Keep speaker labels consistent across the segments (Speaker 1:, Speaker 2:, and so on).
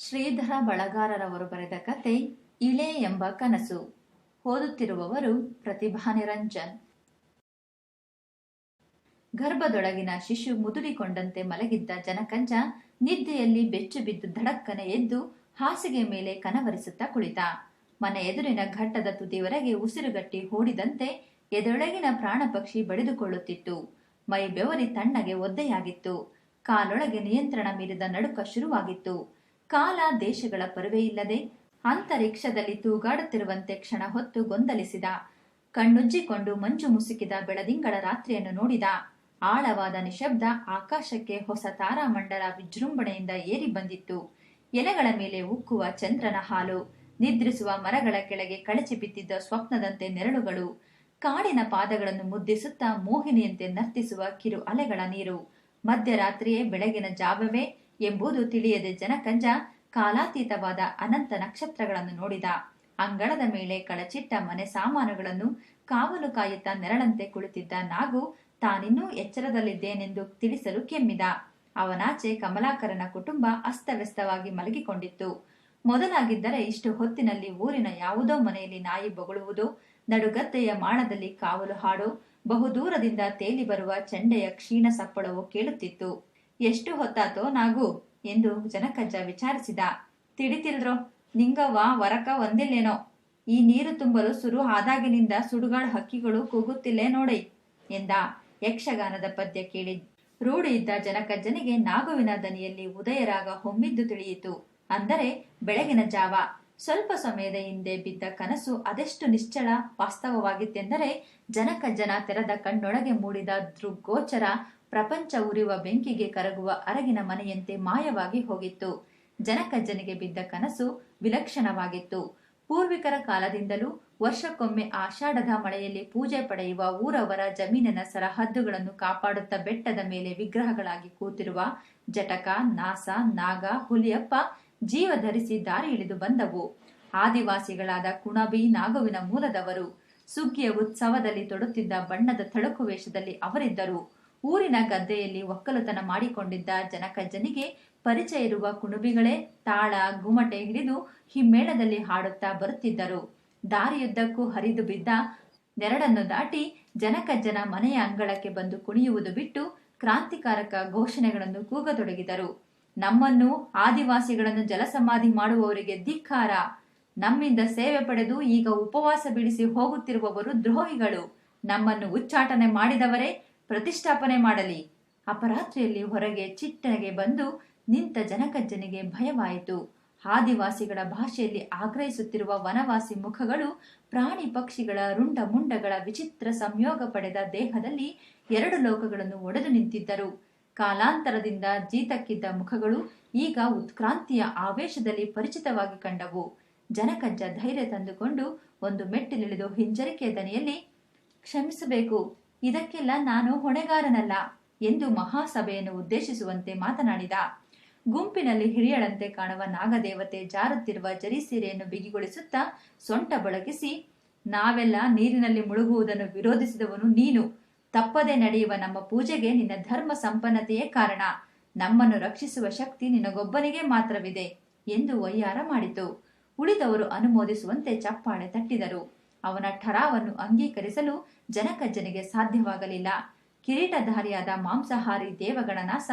Speaker 1: ಶ್ರೀಧರ ಬಳಗಾರರವರು ಬರೆದ ಕತೆ ಇಳೆ ಎಂಬ ಕನಸು. ಓದುತ್ತಿರುವವರು ಪ್ರತಿಭಾ ನಿರಂಜನ್. ಗರ್ಭದೊಳಗಿನ ಶಿಶು ಮುದುರಿಕೊಂಡಂತೆ ಮಲಗಿದ್ದ ಜನಕಂಜ ನಿದ್ದೆಯಲ್ಲಿ ಬೆಚ್ಚು ಬಿದ್ದು ಧಡಕ್ಕನೆ ಎದ್ದು ಹಾಸಿಗೆ ಮೇಲೆ ಕನವರಿಸುತ್ತಾ ಕುಳಿತ. ಮನೆ ಎದುರಿನ ಘಟ್ಟದ ತುದಿವರೆಗೆ ಉಸಿರುಗಟ್ಟಿ ಓಡಿದಂತೆ ಎದೊಳಗಿನ ಪ್ರಾಣ ಪಕ್ಷಿ ಬಡಿದುಕೊಳ್ಳುತ್ತಿತ್ತು. ಮೈ ಬೆವರಿ ತಣ್ಣಗೆ ಒದ್ದೆಯಾಗಿತ್ತು. ಕಾಲೊಳಗೆ ನಿಯಂತ್ರಣ ಮೀರಿದ ನಡುಕ ಶುರುವಾಗಿತ್ತು. ಕಾಲ ದೇಶಗಳ ಪರವೇ ಇಲ್ಲದೆ ಅಂತರಿಕ್ಷದಲ್ಲಿ ತೂಗಾಡುತ್ತಿರುವಂತೆ ಕ್ಷಣ ಹೊತ್ತು ಗೊಂದಲಿಸಿದ. ಕಣ್ಣುಜ್ಜಿಕೊಂಡು ಮಂಜು ಮುಸುಕಿದ ಬೆಳದಿಂಗಳ ರಾತ್ರಿಯನ್ನು ನೋಡಿದ. ಆಳವಾದ ನಿಶಬ್ದ ಆಕಾಶಕ್ಕೆ ಹೊಸ ತಾರಾಮಂಡಲ ವಿಜೃಂಭಣೆಯಿಂದ ಏರಿ ಬಂದಿತ್ತು. ಎಲೆಗಳ ಮೇಲೆ ಉಕ್ಕುವ ಚಂದ್ರನ ಹಾಲು, ನಿದ್ರಿಸುವ ಮರಗಳ ಕೆಳಗೆ ಕಳಚಿ ಬಿದ್ದಿದ್ದ ಸ್ವಪ್ನದಂತೆ ನೆರಳುಗಳು, ಕಾಡಿನ ಪಾದಗಳನ್ನು ಮುದ್ದಿಸುತ್ತಾ ಮೋಹಿನಿಯಂತೆ ನರ್ತಿಸುವ ಕಿರು ಅಲೆಗಳ ನೀರು, ಮಧ್ಯರಾತ್ರಿಯೇ ಬೆಳಗಿನ ಜಾವವೇ ಎಂಬುದು ತಿಳಿಯದೆ ಜನಕಂಜ ಕಾಲಾತೀತವಾದ ಅನಂತ ನಕ್ಷತ್ರಗಳನ್ನು ನೋಡಿದ. ಅಂಗಳದ ಮೇಲೆ ಕಳಚಿಟ್ಟ ಮನೆ ಸಾಮಾನುಗಳನ್ನು ಕಾವಲು ಕಾಯುತ್ತಾ ನೆರಳಂತೆ ಕುಳಿತಿದ್ದ ನಾಗು ತಾನಿನ್ನೂ ಎಚ್ಚರದಲ್ಲಿದ್ದೇನೆಂದು ತಿಳಿಸಲು ಕೆಮ್ಮಿದ. ಅವನಾಚೆ ಕಮಲಾಕರನ ಕುಟುಂಬ ಅಸ್ತವ್ಯಸ್ತವಾಗಿ ಮಲಗಿಕೊಂಡಿತ್ತು. ಮೊದಲಾಗಿದ್ದರೆ ಇಷ್ಟು ಹೊತ್ತಿನಲ್ಲಿ ಊರಿನ ಯಾವುದೋ ಮನೆಯಲ್ಲಿ ನಾಯಿ ಬೊಗಳುವುದು, ನಡುಗದ್ದೆಯ ಮಾಣದಲ್ಲಿ ಕಾವಲು ಹಾಡು, ಬಹುದೂರದಿಂದ ತೇಲಿ ಬರುವ ಚಂಡೆಯ ಕ್ಷೀಣ ಸಪ್ಪಳವು ಕೇಳುತ್ತಿತ್ತು. ಎಷ್ಟು ಹೊತ್ತಾತೋ ನಾಗು ಎಂದು ಜನಕಜ್ಜ ವಿಚಾರಿಸಿದ. ತಿಳಿತಿಲ್ರೋ ನಿಂಗವ್ವ ವರಕ ಒಂದಿಲ್ಲೇನೋ? ಈ ನೀರು ತುಂಬಲು ಸುರು ಆದಾಗಿನಿಂದ ಸುಡುಗಾಳ ಹಕ್ಕಿಗಳು ಕೂಗುತ್ತಿಲ್ಲೇ ನೋಡಿ ಎಂದ ಯಕ್ಷಗಾನದ ಪದ್ಯ ಕೇಳಿ. ರೂಢಿ ಇದ್ದ ಜನಕಜ್ಜನಿಗೆ ನಾಗುವಿನ ದನಿಯಲ್ಲಿ ಉದಯರಾಗ ಹೊಮ್ಮಿದ್ದು ತಿಳಿಯಿತು. ಅಂದರೆ ಬೆಳಗಿನ ಜಾವ. ಸ್ವಲ್ಪ ಸಮಯದ ಹಿಂದೆ ಬಿದ್ದ ಕನಸು ಅದೆಷ್ಟು ನಿಶ್ಚಳ ವಾಸ್ತವವಾಗಿತ್ತೆಂದರೆ ಜನಕಜ್ಜನ ತೆರೆದ ಕಣ್ಣೊಳಗೆ ಮೂಡಿದ ದೃಗ್ಗೋಚರ ಪ್ರಪಂಚ ಉರಿಯುವ ಬೆಂಕಿಗೆ ಕರಗುವ ಅರಗಿನ ಮನೆಯಂತೆ ಮಾಯವಾಗಿ ಹೋಗಿತ್ತು. ಜನಕಜ್ಜನಿಗೆ ಬಿದ್ದ ಕನಸು ವಿಲಕ್ಷಣವಾಗಿತ್ತು. ಪೂರ್ವಿಕರ ಕಾಲದಿಂದಲೂ ವರ್ಷಕ್ಕೊಮ್ಮೆ ಆಷಾಢದ ಮಳೆಯಲ್ಲಿ ಪೂಜೆ ಪಡೆಯುವ ಊರವರ ಜಮೀನಿನ ಸರಹದ್ದುಗಳನ್ನು ಕಾಪಾಡುತ್ತಾ ಬೆಟ್ಟದ ಮೇಲೆ ವಿಗ್ರಹಗಳಾಗಿ ಕೂತಿರುವ ಜಟಕ, ನಾಸ, ನಾಗ, ಹುಲಿಯಪ್ಪ ಜೀವ ಧರಿಸಿ ದಾರಿ ಇಳಿದು ಬಂದವು. ಆದಿವಾಸಿಗಳಾದ ಕುಣಬಿ ನಾಗುವಿನ ಮೂಲದವರು ಸುಗ್ಗಿಯ ಉತ್ಸವದಲ್ಲಿ ತೊಡುತ್ತಿದ್ದ ಬಣ್ಣದ ತಳುಕು ವೇಷದಲ್ಲಿ ಅವರಿದ್ದರು. ಊರಿನ ಗದ್ದೆಯಲ್ಲಿ ಒಕ್ಕಲುತನ ಮಾಡಿಕೊಂಡಿದ್ದ ಜನಕಜ್ಜನಿಗೆ ಪರಿಚಯ ಇರುವ ಕುಣುಬಿಗಳೇ ತಾಳ ಗುಮಟೆ ಹಿಡಿದು ಹಿಮ್ಮೇಳದಲ್ಲಿ ಹಾಡುತ್ತಾ ಬರುತ್ತಿದ್ದರು. ದಾರಿಯುದ್ದಕ್ಕೂ ಹರಿದು ಬಿದ್ದ ನೆರಡನ್ನು ದಾಟಿ ಜನಕಜ್ಜನ ಮನೆಯ ಅಂಗಳಕ್ಕೆ ಬಂದು ಕುಣಿಯುವುದು ಬಿಟ್ಟು ಕ್ರಾಂತಿಕಾರಕ ಘೋಷಣೆಗಳನ್ನು ಕೂಗತೊಡಗಿದರು. ನಮ್ಮನ್ನು ಆದಿವಾಸಿಗಳನ್ನು ಜಲಸಮಾಧಿ ಮಾಡುವವರಿಗೆ ಧಿಕ್ಕಾರ. ನಮ್ಮಿಂದ ಸೇವೆ ಪಡೆದು ಈಗ ಉಪವಾಸ ಬಿಡಿಸಿ ಹೋಗುತ್ತಿರುವವರು ದ್ರೋಹಿಗಳು. ನಮ್ಮನ್ನು ಉಚ್ಚಾಟನೆ ಮಾಡಿದವರೇ ಪ್ರತಿಷ್ಠಾಪನೆ ಮಾಡಲಿ. ಅಪರಾತ್ರಿಯಲ್ಲಿ ಹೊರಗೆ ಚಿಟ್ಟನೆಗೆ ಬಂದು ನಿಂತ ಜನಕಜ್ಜನಿಗೆ ಭಯವಾಯಿತು. ಆದಿವಾಸಿಗಳ ಭಾಷೆಯಲ್ಲಿ ಆಗ್ರಹಿಸುತ್ತಿರುವ ವನವಾಸಿ ಮುಖಗಳು ಪ್ರಾಣಿ ಪಕ್ಷಿಗಳ ರುಂಡ ಮುಂಡಗಳ ವಿಚಿತ್ರ ಸಂಯೋಗ ಪಡೆದ ದೇಹದಲ್ಲಿ ಎರಡು ಲೋಕಗಳನ್ನು ಒಡೆದು ನಿಂತಿದ್ದರು. ಕಾಲಾಂತರದಿಂದ ಜೀತಕ್ಕಿದ್ದ ಮುಖಗಳು ಈಗ ಉತ್ಕ್ರಾಂತಿಯ ಆವೇಶದಲ್ಲಿ ಪರಿಚಿತವಾಗಿ ಕಂಡವು. ಜನಕಜ್ಜ ಧೈರ್ಯ ತಂದುಕೊಂಡು ಒಂದು ಮೆಟ್ಟಿಲಿಳಿದು ಹಿಂಜರಿಕೆಯ ದನಿಯಲ್ಲಿ, ಕ್ಷಮಿಸಬೇಕು ಇದಕ್ಕೆಲ್ಲ ನಾನು ಹೊಣೆಗಾರನಲ್ಲ ಎಂದು ಮಹಾಸಭೆಯನ್ನು ಉದ್ದೇಶಿಸುವಂತೆ ಮಾತನಾಡಿದ. ಗುಂಪಿನಲ್ಲಿ ಹಿರಿಯಳಂತೆ ಕಾಣುವ ನಾಗದೇವತೆ ಜಾರುತ್ತಿರುವ ಜರಿಸೀರೆಯನ್ನು ಬಿಗಿಗೊಳಿಸುತ್ತಾ ಸೊಂಟ ಬಳಗಿಸಿ, ನಾವೆಲ್ಲ ನೀರಿನಲ್ಲಿ ಮುಳುಗುವುದನ್ನು ವಿರೋಧಿಸಿದವನು ನೀನು. ತಪ್ಪದೆ ನಡೆಯುವ ನಮ್ಮ ಪೂಜೆಗೆ ನಿನ್ನ ಧರ್ಮ ಸಂಪನ್ನತೆಯೇ ಕಾರಣ. ನಮ್ಮನ್ನು ರಕ್ಷಿಸುವ ಶಕ್ತಿ ನಿನಗೊಬ್ಬನಿಗೆ ಮಾತ್ರವಿದೆ ಎಂದು ವೈಯಾರ ಮಾಡಿತು. ಉಳಿದವರು ಅನುಮೋದಿಸುವಂತೆ ಚಪ್ಪಾಳೆ ತಟ್ಟಿದರು. ಅವನ ಠರಾವನ್ನು ಅಂಗೀಕರಿಸಲು ಜನಕಜ್ಜನಿಗೆ ಸಾಧ್ಯವಾಗಲಿಲ್ಲ. ಕಿರೀಟಧಾರಿಯಾದ ಮಾಂಸಾಹಾರಿ ದೇವಗಣನಾಸ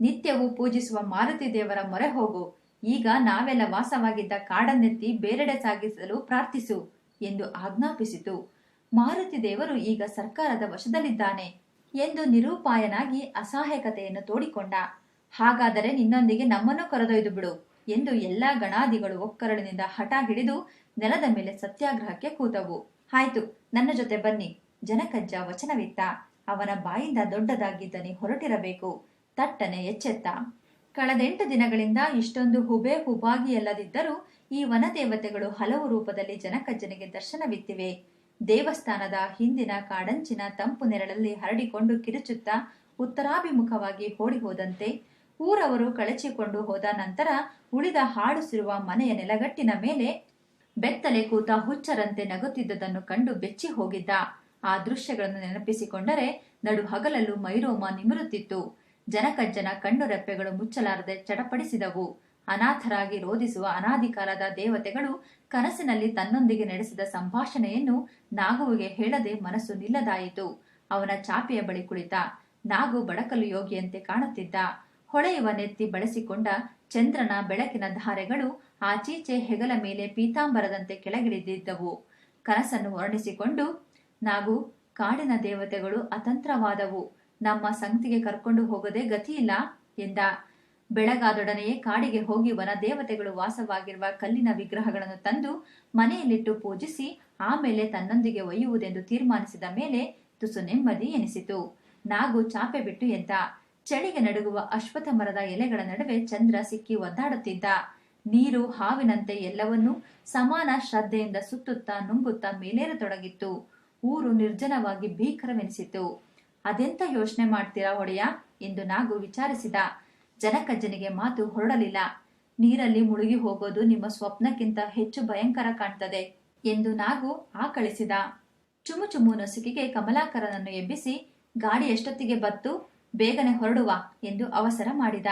Speaker 1: ನಿತ್ಯವೂ ಪೂಜಿಸುವ ಮಾರುತಿ ದೇವರ ಮೊರೆ ಹೋಗು. ಈಗ ನಾವೆಲ್ಲ ವಾಸವಾಗಿದ್ದ ಕಾಡನ್ನೆತ್ತಿ ಬೇರೆಡೆ ಸಾಗಿಸಲು ಪ್ರಾರ್ಥಿಸು ಎಂದು ಆಜ್ಞಾಪಿಸಿತು. ಮಾರುತಿ ದೇವರು ಈಗ ಸರ್ಕಾರದ ವಶದಲ್ಲಿದ್ದಾನೆ ಎಂದು ನಿರೂಪಾಯನಾಗಿ ಅಸಹಾಯಕತೆಯನ್ನು ತೋಡಿಕೊಂಡ. ಹಾಗಾದರೆ ನಿನ್ನೊಂದಿಗೆ ನಮ್ಮನ್ನು ಕರೆದೊಯ್ದು ಬಿಡು. ಎಂದು ಎಲ್ಲಾ ಗಣಾದಿಗಳು ಒಕ್ಕರಳಿನಿಂದ ಹಠ ಹಿಡಿದು ನೆಲದ ಮೇಲೆ ಸತ್ಯಾಗ್ರಹಕ್ಕೆ ಕೂತವು. ಆಯ್ತು, ನನ್ನ ಜೊತೆ ಬನ್ನಿ. ಜನಕಜ್ಜ ವಚನವಿತ್ತ. ಅವನ ಬಾಯಿಂದ ದೊಡ್ಡದಾಗಿದ್ದನಿ ಹೊರಟಿರಬೇಕು. ತಟ್ಟನೆ ಎಚ್ಚೆತ್ತ. ಕಳೆದೆಂಟು ದಿನಗಳಿಂದ ಇಷ್ಟೊಂದು ಹುಬೆ ಹುಬಾಗಿಯಲ್ಲದಿದ್ದರೂ ಈ ವನದೇವತೆಗಳು ಹಲವು ರೂಪದಲ್ಲಿ ಜನಕಜ್ಜನಿಗೆ ದರ್ಶನವಿತ್ತಿವೆ. ದೇವಸ್ಥಾನದ ಹಿಂದಿನ ಕಾಡಂಚಿನ ತಂಪು ನೆರಳಲ್ಲಿ ಹರಡಿಕೊಂಡು ಕಿರುಚುತ್ತಾ ಉತ್ತರಾಭಿಮುಖವಾಗಿ ಓಡಿ ಹೋದಂತೆ ಊರವರು ಕಳಚಿಕೊಂಡು ಹೋದ ನಂತರ ಉಳಿದ ಹಾಡುಸಿರುವ ಮನೆಯ ನೆಲಗಟ್ಟಿನ ಮೇಲೆ ಬೆತ್ತಲೆ ಕೂತ ಹುಚ್ಚರಂತೆ ನಗುತ್ತಿದ್ದುದನ್ನು ಕಂಡು ಬೆಚ್ಚಿ ಹೋಗಿದ್ದ. ಆ ದೃಶ್ಯಗಳನ್ನು ನೆನಪಿಸಿಕೊಂಡರೆ ನಡು ಹಗಲಲ್ಲೂ ಮೈರೋಮ ನಿಮಿರುತ್ತಿತ್ತು. ಜನಕಜ್ಜನ ಕಣ್ಣು ರೆಪ್ಪೆಗಳು ಮುಚ್ಚಲಾರದೆ ಚಡಪಡಿಸಿದವು. ಅನಾಥರಾಗಿ ರೋಧಿಸುವ ಅನಾದಿಕಾಲದ ದೇವತೆಗಳು ಕನಸಿನಲ್ಲಿ ತನ್ನೊಂದಿಗೆ ನಡೆಸಿದ ಸಂಭಾಷಣೆಯನ್ನು ನಾಗುವಿಗೆ ಹೇಳದೆ ಮನಸ್ಸು ನಿಲ್ಲದಾಯಿತು. ಅವನ ಚಾಪೆಯ ಬಳಿ ಕುಳಿತ. ನಾಗು ಬಡಕಲು ಯೋಗಿಯಂತೆ ಕಾಣುತ್ತಿದ್ದ. ಹೊಳೆಯುವ ನೆತ್ತಿ ಬಳಸಿಕೊಂಡ ಚಂದ್ರನ ಬೆಳಕಿನ ಧಾರೆಗಳು ಆಚೀಚೆ ಹೆಗಲ ಮೇಲೆ ಪೀತಾಂಬರದಂತೆ ಕೆಳಗಿಳಿದಿದ್ದವು. ಕನಸನ್ನು ವರ್ಣಿಸಿಕೊಂಡು ನಾವು ಕಾಡಿನ ದೇವತೆಗಳು ಅತಂತ್ರವಾದವು. ನಮ್ಮ ಸಂಗತಿಗೆ ಕರ್ಕೊಂಡು ಹೋಗದೆ ಗತಿಯಿಲ್ಲ ಎಂದ. ಬೆಳಗಾದೊಡನೆಯೇ ಕಾಡಿಗೆ ಹೋಗಿ ವನ ದೇವತೆಗಳು ವಾಸವಾಗಿರುವ ಕಲ್ಲಿನ ವಿಗ್ರಹಗಳನ್ನು ತಂದು ಮನೆಯಲ್ಲಿಟ್ಟು ಪೂಜಿಸಿ, ಆಮೇಲೆ ತನ್ನೊಂದಿಗೆ ಒಯ್ಯುವುದೆಂದು ತೀರ್ಮಾನಿಸಿದ ಮೇಲೆ ತುಸು ನೆಮ್ಮದಿ ಎನಿಸಿತು. ನಾಗು ಚಾಪೆ ಬಿಟ್ಟು ಎದ್ದ ಚಳಿಗೆ ನಡುಗುವ ಅಶ್ವತ್ಥ ಮರದ ಎಲೆಗಳ ನಡುವೆ ಚಂದ್ರ ಸಿಕ್ಕಿ ಒದ್ದಾಡುತ್ತಿದ್ದ. ನೀರು ಹಾವಿನಂತೆ ಎಲ್ಲವನ್ನೂ ಸಮಾನ ಶ್ರದ್ಧೆಯಿಂದ ಸುತ್ತುತ್ತಾ ನುಂಗುತ್ತಾ ಮೇಲೇರತೊಡಗಿತ್ತು. ಊರು ನಿರ್ಜನವಾಗಿ ಭೀಕರವೆನಿಸಿತು ಅದೆಂತ ಯೋಚನೆ ಮಾಡ್ತೀರಾ ಒಡೆಯ? ಎಂದು ನಾಗು ವಿಚಾರಿಸಿದ. ಜನಕಜ್ಜನಿಗೆ ಮಾತು ಹೊರಡಲಿಲ್ಲ. ನೀರಲ್ಲಿ ಮುಳುಗಿ ಹೋಗೋದು ನಿಮ್ಮ ಸ್ವಪ್ನಕ್ಕಿಂತ ಹೆಚ್ಚು ಭಯಂಕರ ಕಾಣ್ತದೆ ಎಂದು ನಾಗು ಆಕಳಿಸಿದ. ಚುಮು ಚುಮು ನಸುಕಿಗೆ ಕಮಲಾಕರನನ್ನು ಎಬ್ಬಿಸಿ, ಗಾಡಿ ಎಷ್ಟೊತ್ತಿಗೆ ಬತ್ತು? ಬೇಗನೆ ಹೊರಡುವ ಎಂದು ಅವಸರ ಮಾಡಿದ.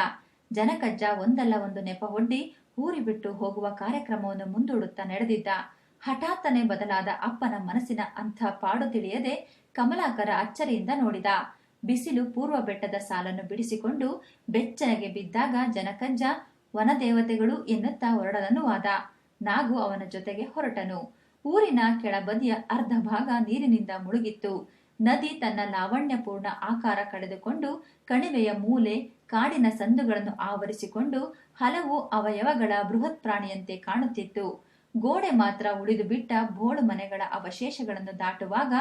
Speaker 1: ಜನಕಜ್ಜ ಒಂದಲ್ಲ ಒಂದು ನೆಪ ಒಡ್ಡಿ ಊರಿ ಬಿಟ್ಟು ಹೋಗುವ ಕಾರ್ಯಕ್ರಮವನ್ನು ಮುಂದೂಡುತ್ತಾ ನಡೆದಿದ್ದ. ಹಠಾತ್ತನೆ ಬದಲಾದ ಅಪ್ಪನ ಮನಸ್ಸಿನ ಅಂಥ ಪಾಡು ತಿಳಿಯದೆ ಕಮಲಾಕರ ಅಚ್ಚರಿಯಿಂದ ನೋಡಿದ. ಬಿಸಿಲು ಪೂರ್ವ ಬೆಟ್ಟದ ಸಾಲನ್ನು ಬಿಡಿಸಿಕೊಂಡು ಬೆಚ್ಚನೆಗೆ ಬಿದ್ದಾಗ ಜನಕಜ್ಜ ವನದೇವತೆಗಳು ಎನ್ನುತ್ತಾ ಹೊರಡದನು ವಾದ. ನಾಗು ಅವನ ಜೊತೆಗೆ ಹೊರಟನು. ಊರಿನ ಕೆಳಬದಿಯ ಅರ್ಧ ಭಾಗ ನೀರಿನಿಂದ ಮುಳುಗಿತ್ತು. ನದಿ ತನ್ನ ಲಾವಣ್ಯಪೂರ್ಣ ಆಕಾರ ಕಳೆದುಕೊಂಡು ಕಣಿವೆಯ ಮೂಲೆ, ಕಾಡಿನ ಸಂದುಗಳನ್ನು ಆವರಿಸಿಕೊಂಡು ಹಲವು ಅವಯವಗಳ ಬೃಹತ್ ಪ್ರಾಣಿಯಂತೆ ಕಾಣುತ್ತಿತ್ತು. ಗೋಡೆ ಮಾತ್ರ ಉಳಿದು ಬಿಟ್ಟ ಬೋಳು ಮನೆಗಳ ಅವಶೇಷಗಳನ್ನು ದಾಟುವಾಗ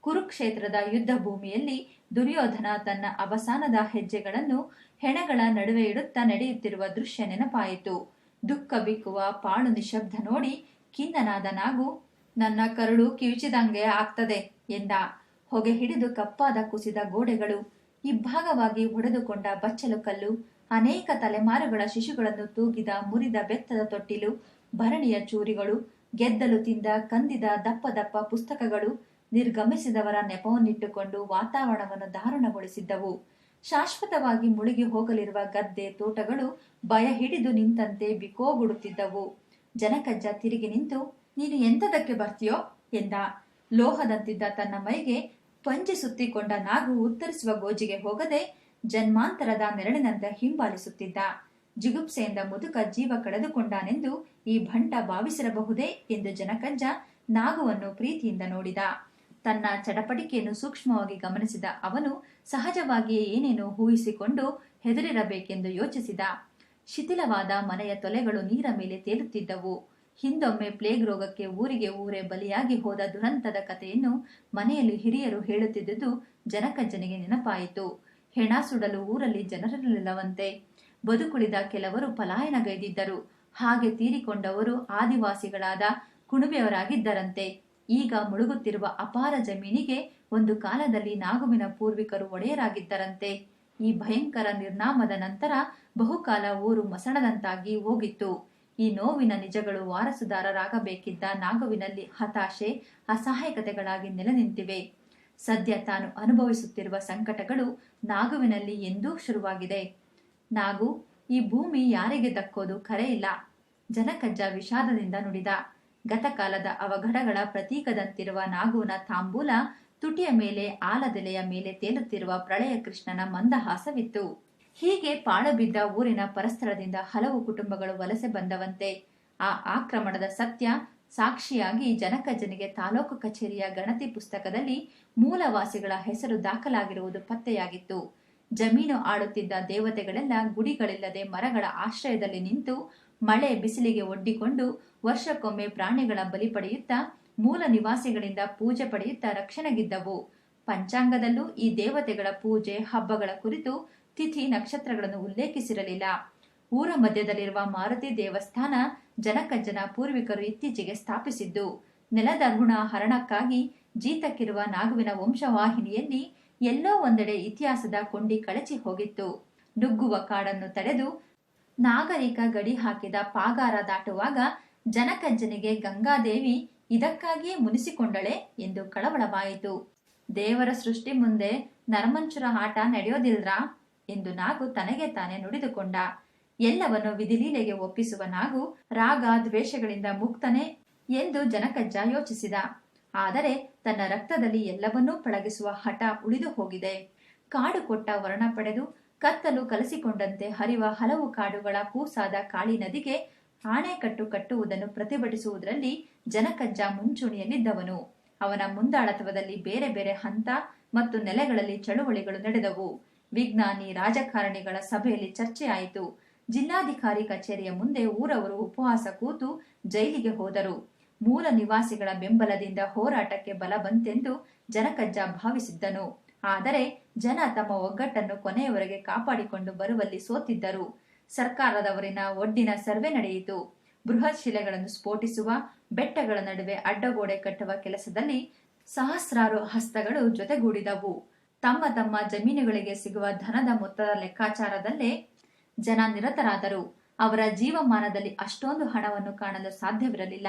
Speaker 1: ಕುರುಕ್ಷೇತ್ರದ ಯುದ್ಧ ಭೂಮಿಯಲ್ಲಿ ದುರ್ಯೋಧನ ತನ್ನ ಅವಸಾನದ ಹೆಜ್ಜೆಗಳನ್ನು ಹೆಣಗಳ ನಡುವೆ ಇಡುತ್ತಾ ನಡೆಯುತ್ತಿರುವ ದೃಶ್ಯ ನೆನಪಾಯಿತು. ದುಃಖ ಬಿಕ್ಕುವ ಪಾಳು ನಿಶಬ್ದ ನೋಡಿ ಖಿನ್ನನಾದ ನಾಗು, ನನ್ನ ಕರುಳು ಕಿವಿಚಿದಂಗೆ ಆಗ್ತದೆ ಎಂದ. ಹೊಗೆ ಹಿಡಿದು ಕಪ್ಪಾದ ಕುಸಿದ ಗೋಡೆಗಳು ಇಬ್ಭಾಗವಾಗಿ ಒಡೆದುಕೊಂಡ ಬಚ್ಚಲು ಕಲ್ಲು ಅನೇಕ ತಲೆಮಾರುಗಳ ಶಿಶುಗಳನ್ನು ತೂಗಿದ ಮುರಿದ ಬೆತ್ತದ ತೊಟ್ಟಿಲು, ಭರಣಿಯ ಚೂರಿಗಳು, ಗೆದ್ದಲು ತಿಂದ ಕಂದಿದ ದಪ್ಪ ದಪ್ಪ ಪುಸ್ತಕಗಳು ನಿರ್ಗಮಿಸಿದವರ ನೆಪವನ್ನಿಟ್ಟುಕೊಂಡು ವಾತಾವರಣವನ್ನು ದಾರುಣಗೊಳಿಸಿದ್ದವು ಶಾಶ್ವತವಾಗಿ ಮುಳುಗಿ ಹೋಗಲಿರುವ ಗದ್ದೆ ತೋಟಗಳು ಭಯ ಹಿಡಿದು ನಿಂತಂತೆ ಬಿಕೋಗುಡುತ್ತಿದ್ದವು ಜನಕಜ್ಜ ತಿರುಗಿ ನಿಂತು, ನೀನು ಎಂತದಕ್ಕೆ ಬರ್ತೀಯೋ? ಎಂದ. ಲೋಹದಂತಿದ್ದ ತನ್ನ ಮೈಗೆ ಪಂಜಿ ಸುತ್ತಿಕೊಂಡ ನಾಗು ಉತ್ತರಿಸುವ ಗೋಜಿಗೆ ಹೋಗದೆ ಜನ್ಮಾಂತರದ ನೆರಳಿನಂತ ಹಿಂಬಾಲಿಸುತ್ತಿದ್ದ. ಜಿಗುಪ್ಸೆಯಿಂದ ಮುದುಕ ಜೀವ ಕಳೆದುಕೊಂಡಾನೆಂದು ಈ ಭಂಟ ಭಾವಿಸಿರಬಹುದೇ ಎಂದು ಜನಕಜ್ಜ ನಾಗುವನ್ನು ಪ್ರೀತಿಯಿಂದ ನೋಡಿದ. ತನ್ನ ಚಟಪಟಿಕೆಯನ್ನು ಸೂಕ್ಷ್ಮವಾಗಿ ಗಮನಿಸಿದ ಅವನು ಸಹಜವಾಗಿಯೇ ಏನೇನೋ ಊಹಿಸಿಕೊಂಡು ಹೆದರಿರಬೇಕೆಂದು ಯೋಚಿಸಿದ. ಶಿಥಿಲವಾದ ಮನೆಯ ತೊಲೆಗಳು ನೀರ ಮೇಲೆ ತೇಲುತ್ತಿದ್ದವು. ಹಿಂದೊಮ್ಮೆ ಪ್ಲೇಗ್ ರೋಗಕ್ಕೆ ಊರಿಗೆ ಊರೇ ಬಲಿಯಾಗಿ ಹೋದ ದುರಂತದ ಕಥೆಯನ್ನು ಮನೆಯಲ್ಲಿ ಹಿರಿಯರು ಹೇಳುತ್ತಿದ್ದುದು ಜನಕಜ್ಜನಿಗೆ ನೆನಪಾಯಿತು. ಹೆಣ ಸುಡಲು ಊರಲ್ಲಿ ಜನರಿರಲಿಲ್ಲವಂತೆ ಬದುಕುಳಿದ ಕೆಲವರು ಪಲಾಯನಗೈದಿದ್ದರು. ಹಾಗೆ ತೀರಿಕೊಂಡವರು ಆದಿವಾಸಿಗಳಾದ ಕುಣುಬೆಯವರಾಗಿದ್ದರಂತೆ. ಈಗ ಮುಳುಗುತ್ತಿರುವ ಅಪಾರ ಜಮೀನಿಗೆ ಒಂದು ಕಾಲದಲ್ಲಿ ನಾಗುವಿನ ಪೂರ್ವಿಕರು ಒಡೆಯರಾಗಿದ್ದರಂತೆ. ಈ ಭಯಂಕರ ನಿರ್ನಾಮದ ನಂತರ ಬಹುಕಾಲ ಊರು ಮಸಣದಂತಾಗಿ ಹೋಗಿತ್ತು. ಈ ನೋವಿನ ನಿಜಗಳು ವಾರಸುದಾರರಾಗಬೇಕಿದ್ದ ನಾಗುವಿನಲ್ಲಿ ಹತಾಶೆ, ಅಸಹಾಯಕತೆಗಳಾಗಿ ನೆಲೆನಿಂತಿವೆ. ಸದ್ಯ ತಾನು ಅನುಭವಿಸುತ್ತಿರುವ ಸಂಕಟಗಳು ನಾಗುವಿನಲ್ಲಿ ಎಂದೂ ಶುರುವಾಗಿದೆ. ನಾಗು, ಈ ಭೂಮಿ ಯಾರಿಗೆ ದಕ್ಕೋದು ಕರೆಯಿಲ್ಲ. ಜನಕಜ್ಜ ವಿಷಾದದಿಂದ ನುಡಿದ. ಗತಕಾಲದ ಅವಘಡಗಳ ಪ್ರತೀಕದಂತಿರುವ ನಾಗುವಿನ ತಾಂಬೂಲ ತುಟಿಯ ಮೇಲೆ ಆಲದೆಲೆಯ ಮೇಲೆ ತೇಲುತ್ತಿರುವ ಪ್ರಳಯ ಕೃಷ್ಣನ ಮಂದಹಾಸವಿತ್ತು. ಹೀಗೆ ಪಾಳುಬಿದ್ದ ಊರಿನ ಪರಸ್ಥಳದಿಂದ ಹಲವು ಕುಟುಂಬಗಳು ವಲಸೆ ಬಂದವಂತೆ. ಆ ಆಕ್ರಮಣದ ಸತ್ಯ ಸಾಕ್ಷಿಯಾಗಿ ಜನಕಜನಿಗೆ ತಾಲೂಕು ಕಚೇರಿಯ ಗಣತಿ ಪುಸ್ತಕದಲ್ಲಿ ಮೂಲವಾಸಿಗಳ ಹೆಸರು ದಾಖಲಾಗಿರುವುದು ಪತ್ತೆಯಾಗಿತ್ತು. ಜಮೀನು ಆಳುತ್ತಿದ್ದ ದೇವತೆಗಳೆಲ್ಲ ಗುಡಿಗಳಿಲ್ಲದೆ ಮರಗಳ ಆಶ್ರಯದಲ್ಲಿ ನಿಂತು ಮಳೆ ಬಿಸಿಲಿಗೆ ಒಡ್ಡಿಕೊಂಡು ವರ್ಷಕ್ಕೊಮ್ಮೆ ಪ್ರಾಣಿಗಳ ಬಲಿ ಪಡೆಯುತ್ತಾ ಮೂಲ ನಿವಾಸಿಗಳಿಂದ ಪೂಜೆ ಪಡೆಯುತ್ತಾ ರಕ್ಷಣೆಗಿದ್ದವು. ಪಂಚಾಂಗದಲ್ಲೂ ಈ ದೇವತೆಗಳ ಪೂಜೆ ಹಬ್ಬಗಳ ಕುರಿತು ತಿಥಿ ನಕ್ಷತ್ರಗಳನ್ನು ಉಲ್ಲೇಖಿಸಿರಲಿಲ್ಲ. ಊರ ಮಧ್ಯದಲ್ಲಿರುವ ಮಾರುತಿ ದೇವಸ್ಥಾನ ಜನಕಜ್ಜನ ಪೂರ್ವಿಕರು ಇತ್ತೀಚೆಗೆ ಸ್ಥಾಪಿಸಿದ್ದು. ನೆಲದ ಋಣ ಹರಣಕ್ಕಾಗಿ ಜೀತಕ್ಕಿರುವ ನಾಗುವಿನ ವಂಶವಾಹಿನಿಯಲ್ಲಿ ಎಲ್ಲೋ ಒಂದೆಡೆ ಇತಿಹಾಸದ ಕೊಂಡಿ ಕಳಚಿ ಹೋಗಿತ್ತು. ನುಗ್ಗುವ ಕಾಡನ್ನು ತಡೆದು ನಾಗರಿಕ ಗಡಿ ಹಾಕಿದ ಪಾಗಾರ ದಾಟುವಾಗ ಜನಕಜ್ಜನಿಗೆ ಗಂಗಾದೇವಿ ಇದಕ್ಕಾಗಿಯೇ ಮುನಿಸಿಕೊಂಡಳೆ ಎಂದು ಕಳವಳವಾಯಿತು. ದೇವರ ಸೃಷ್ಟಿ ಮುಂದೆ ನರಮಂಚುರ ಆಟ ನಡೆಯೋದಿಲ್ರಾ ಎಂದು ನಾಗು ತನಗೆ ತಾನೇ ನುಡಿದುಕೊಂಡ. ಎಲ್ಲವನ್ನು ವಿಧಿಲೀಲೆಗೆ ಒಪ್ಪಿಸುವ ನಾಗು ರಾಗ ದ್ವೇಷಗಳಿಂದ ಮುಕ್ತನೇ ಎಂದು ಜನಕಜ್ಜ ಯೋಚಿಸಿದ. ಆದರೆ ತನ್ನ ರಕ್ತದಲ್ಲಿ ಎಲ್ಲವನ್ನೂ ಪಳಗಿಸುವ ಹಠ ಉಳಿದು ಹೋಗಿದೆ. ಕಾಡು ಕೊಟ್ಟ ವರ್ಣ ಪಡೆದು ಕತ್ತಲು ಕಲಸಿಕೊಂಡಂತೆ ಹರಿವ ಹಲವು ಕಾಡುಗಳ ಕೂಸಾದ ಕಾಳಿ ನದಿಗೆ ಆಣೆಕಟ್ಟು ಕಟ್ಟುವುದನ್ನು ಪ್ರತಿಭಟಿಸುವುದರಲ್ಲಿ ಜನಕಜ್ಜ ಮುಂಚೂಣಿಯಲ್ಲಿದ್ದವನು. ಅವನ ಮುಂದಾಳತ್ವದಲ್ಲಿ ಬೇರೆ ಬೇರೆ ಹಂತ ಮತ್ತು ನೆಲೆಗಳಲ್ಲಿ ಚಳುವಳಿಗಳು ನಡೆದವು. ವಿಜ್ಞಾನಿ, ರಾಜಕಾರಣಿಗಳ ಸಭೆಯಲ್ಲಿ ಚರ್ಚೆಯಾಯಿತು. ಜಿಲ್ಲಾಧಿಕಾರಿ ಕಚೇರಿಯ ಮುಂದೆ ಊರವರು ಉಪವಾಸ ಕೂತು ಜೈಲಿಗೆ ಹೋದರು. ಮೂಲ ನಿವಾಸಿಗಳ ಬೆಂಬಲದಿಂದ ಹೋರಾಟಕ್ಕೆ ಬಲ ಬಂತೆಂದು ಜನಕಜ್ಜ ಭಾವಿಸಿದ್ದನು. ಆದರೆ ಜನ ತಮ್ಮ ಒಗ್ಗಟ್ಟನ್ನು ಕೊನೆಯವರೆಗೆ ಕಾಪಾಡಿಕೊಂಡು ಬರುವಲ್ಲಿ ಸೋತಿದ್ದರು. ಸರ್ಕಾರದವರಿನ ಒಡ್ಡಿನ ಸರ್ವೆ ನಡೆಯಿತು. ಬೃಹತ್ ಶಿಲೆಗಳನ್ನು ಸ್ಫೋಟಿಸುವ, ಬೆಟ್ಟಗಳ ನಡುವೆ ಅಡ್ಡಗೋಡೆ ಕಟ್ಟುವ ಕೆಲಸದಲ್ಲಿ ಸಹಸ್ರಾರು ಹಸ್ತಗಳು ಜೊತೆಗೂಡಿದವು. ತಮ್ಮ ತಮ್ಮ ಜಮೀನುಗಳಿಗೆ ಸಿಗುವ ಧನದ ಮೊತ್ತದ ಲೆಕ್ಕಾಚಾರದಲ್ಲೇ ಜನ ನಿರತರಾದರು. ಅವರ ಜೀವಮಾನದಲ್ಲಿ ಅಷ್ಟೊಂದು ಹಣವನ್ನು ಕಾಣಲು ಸಾಧ್ಯವಿರಲಿಲ್ಲ.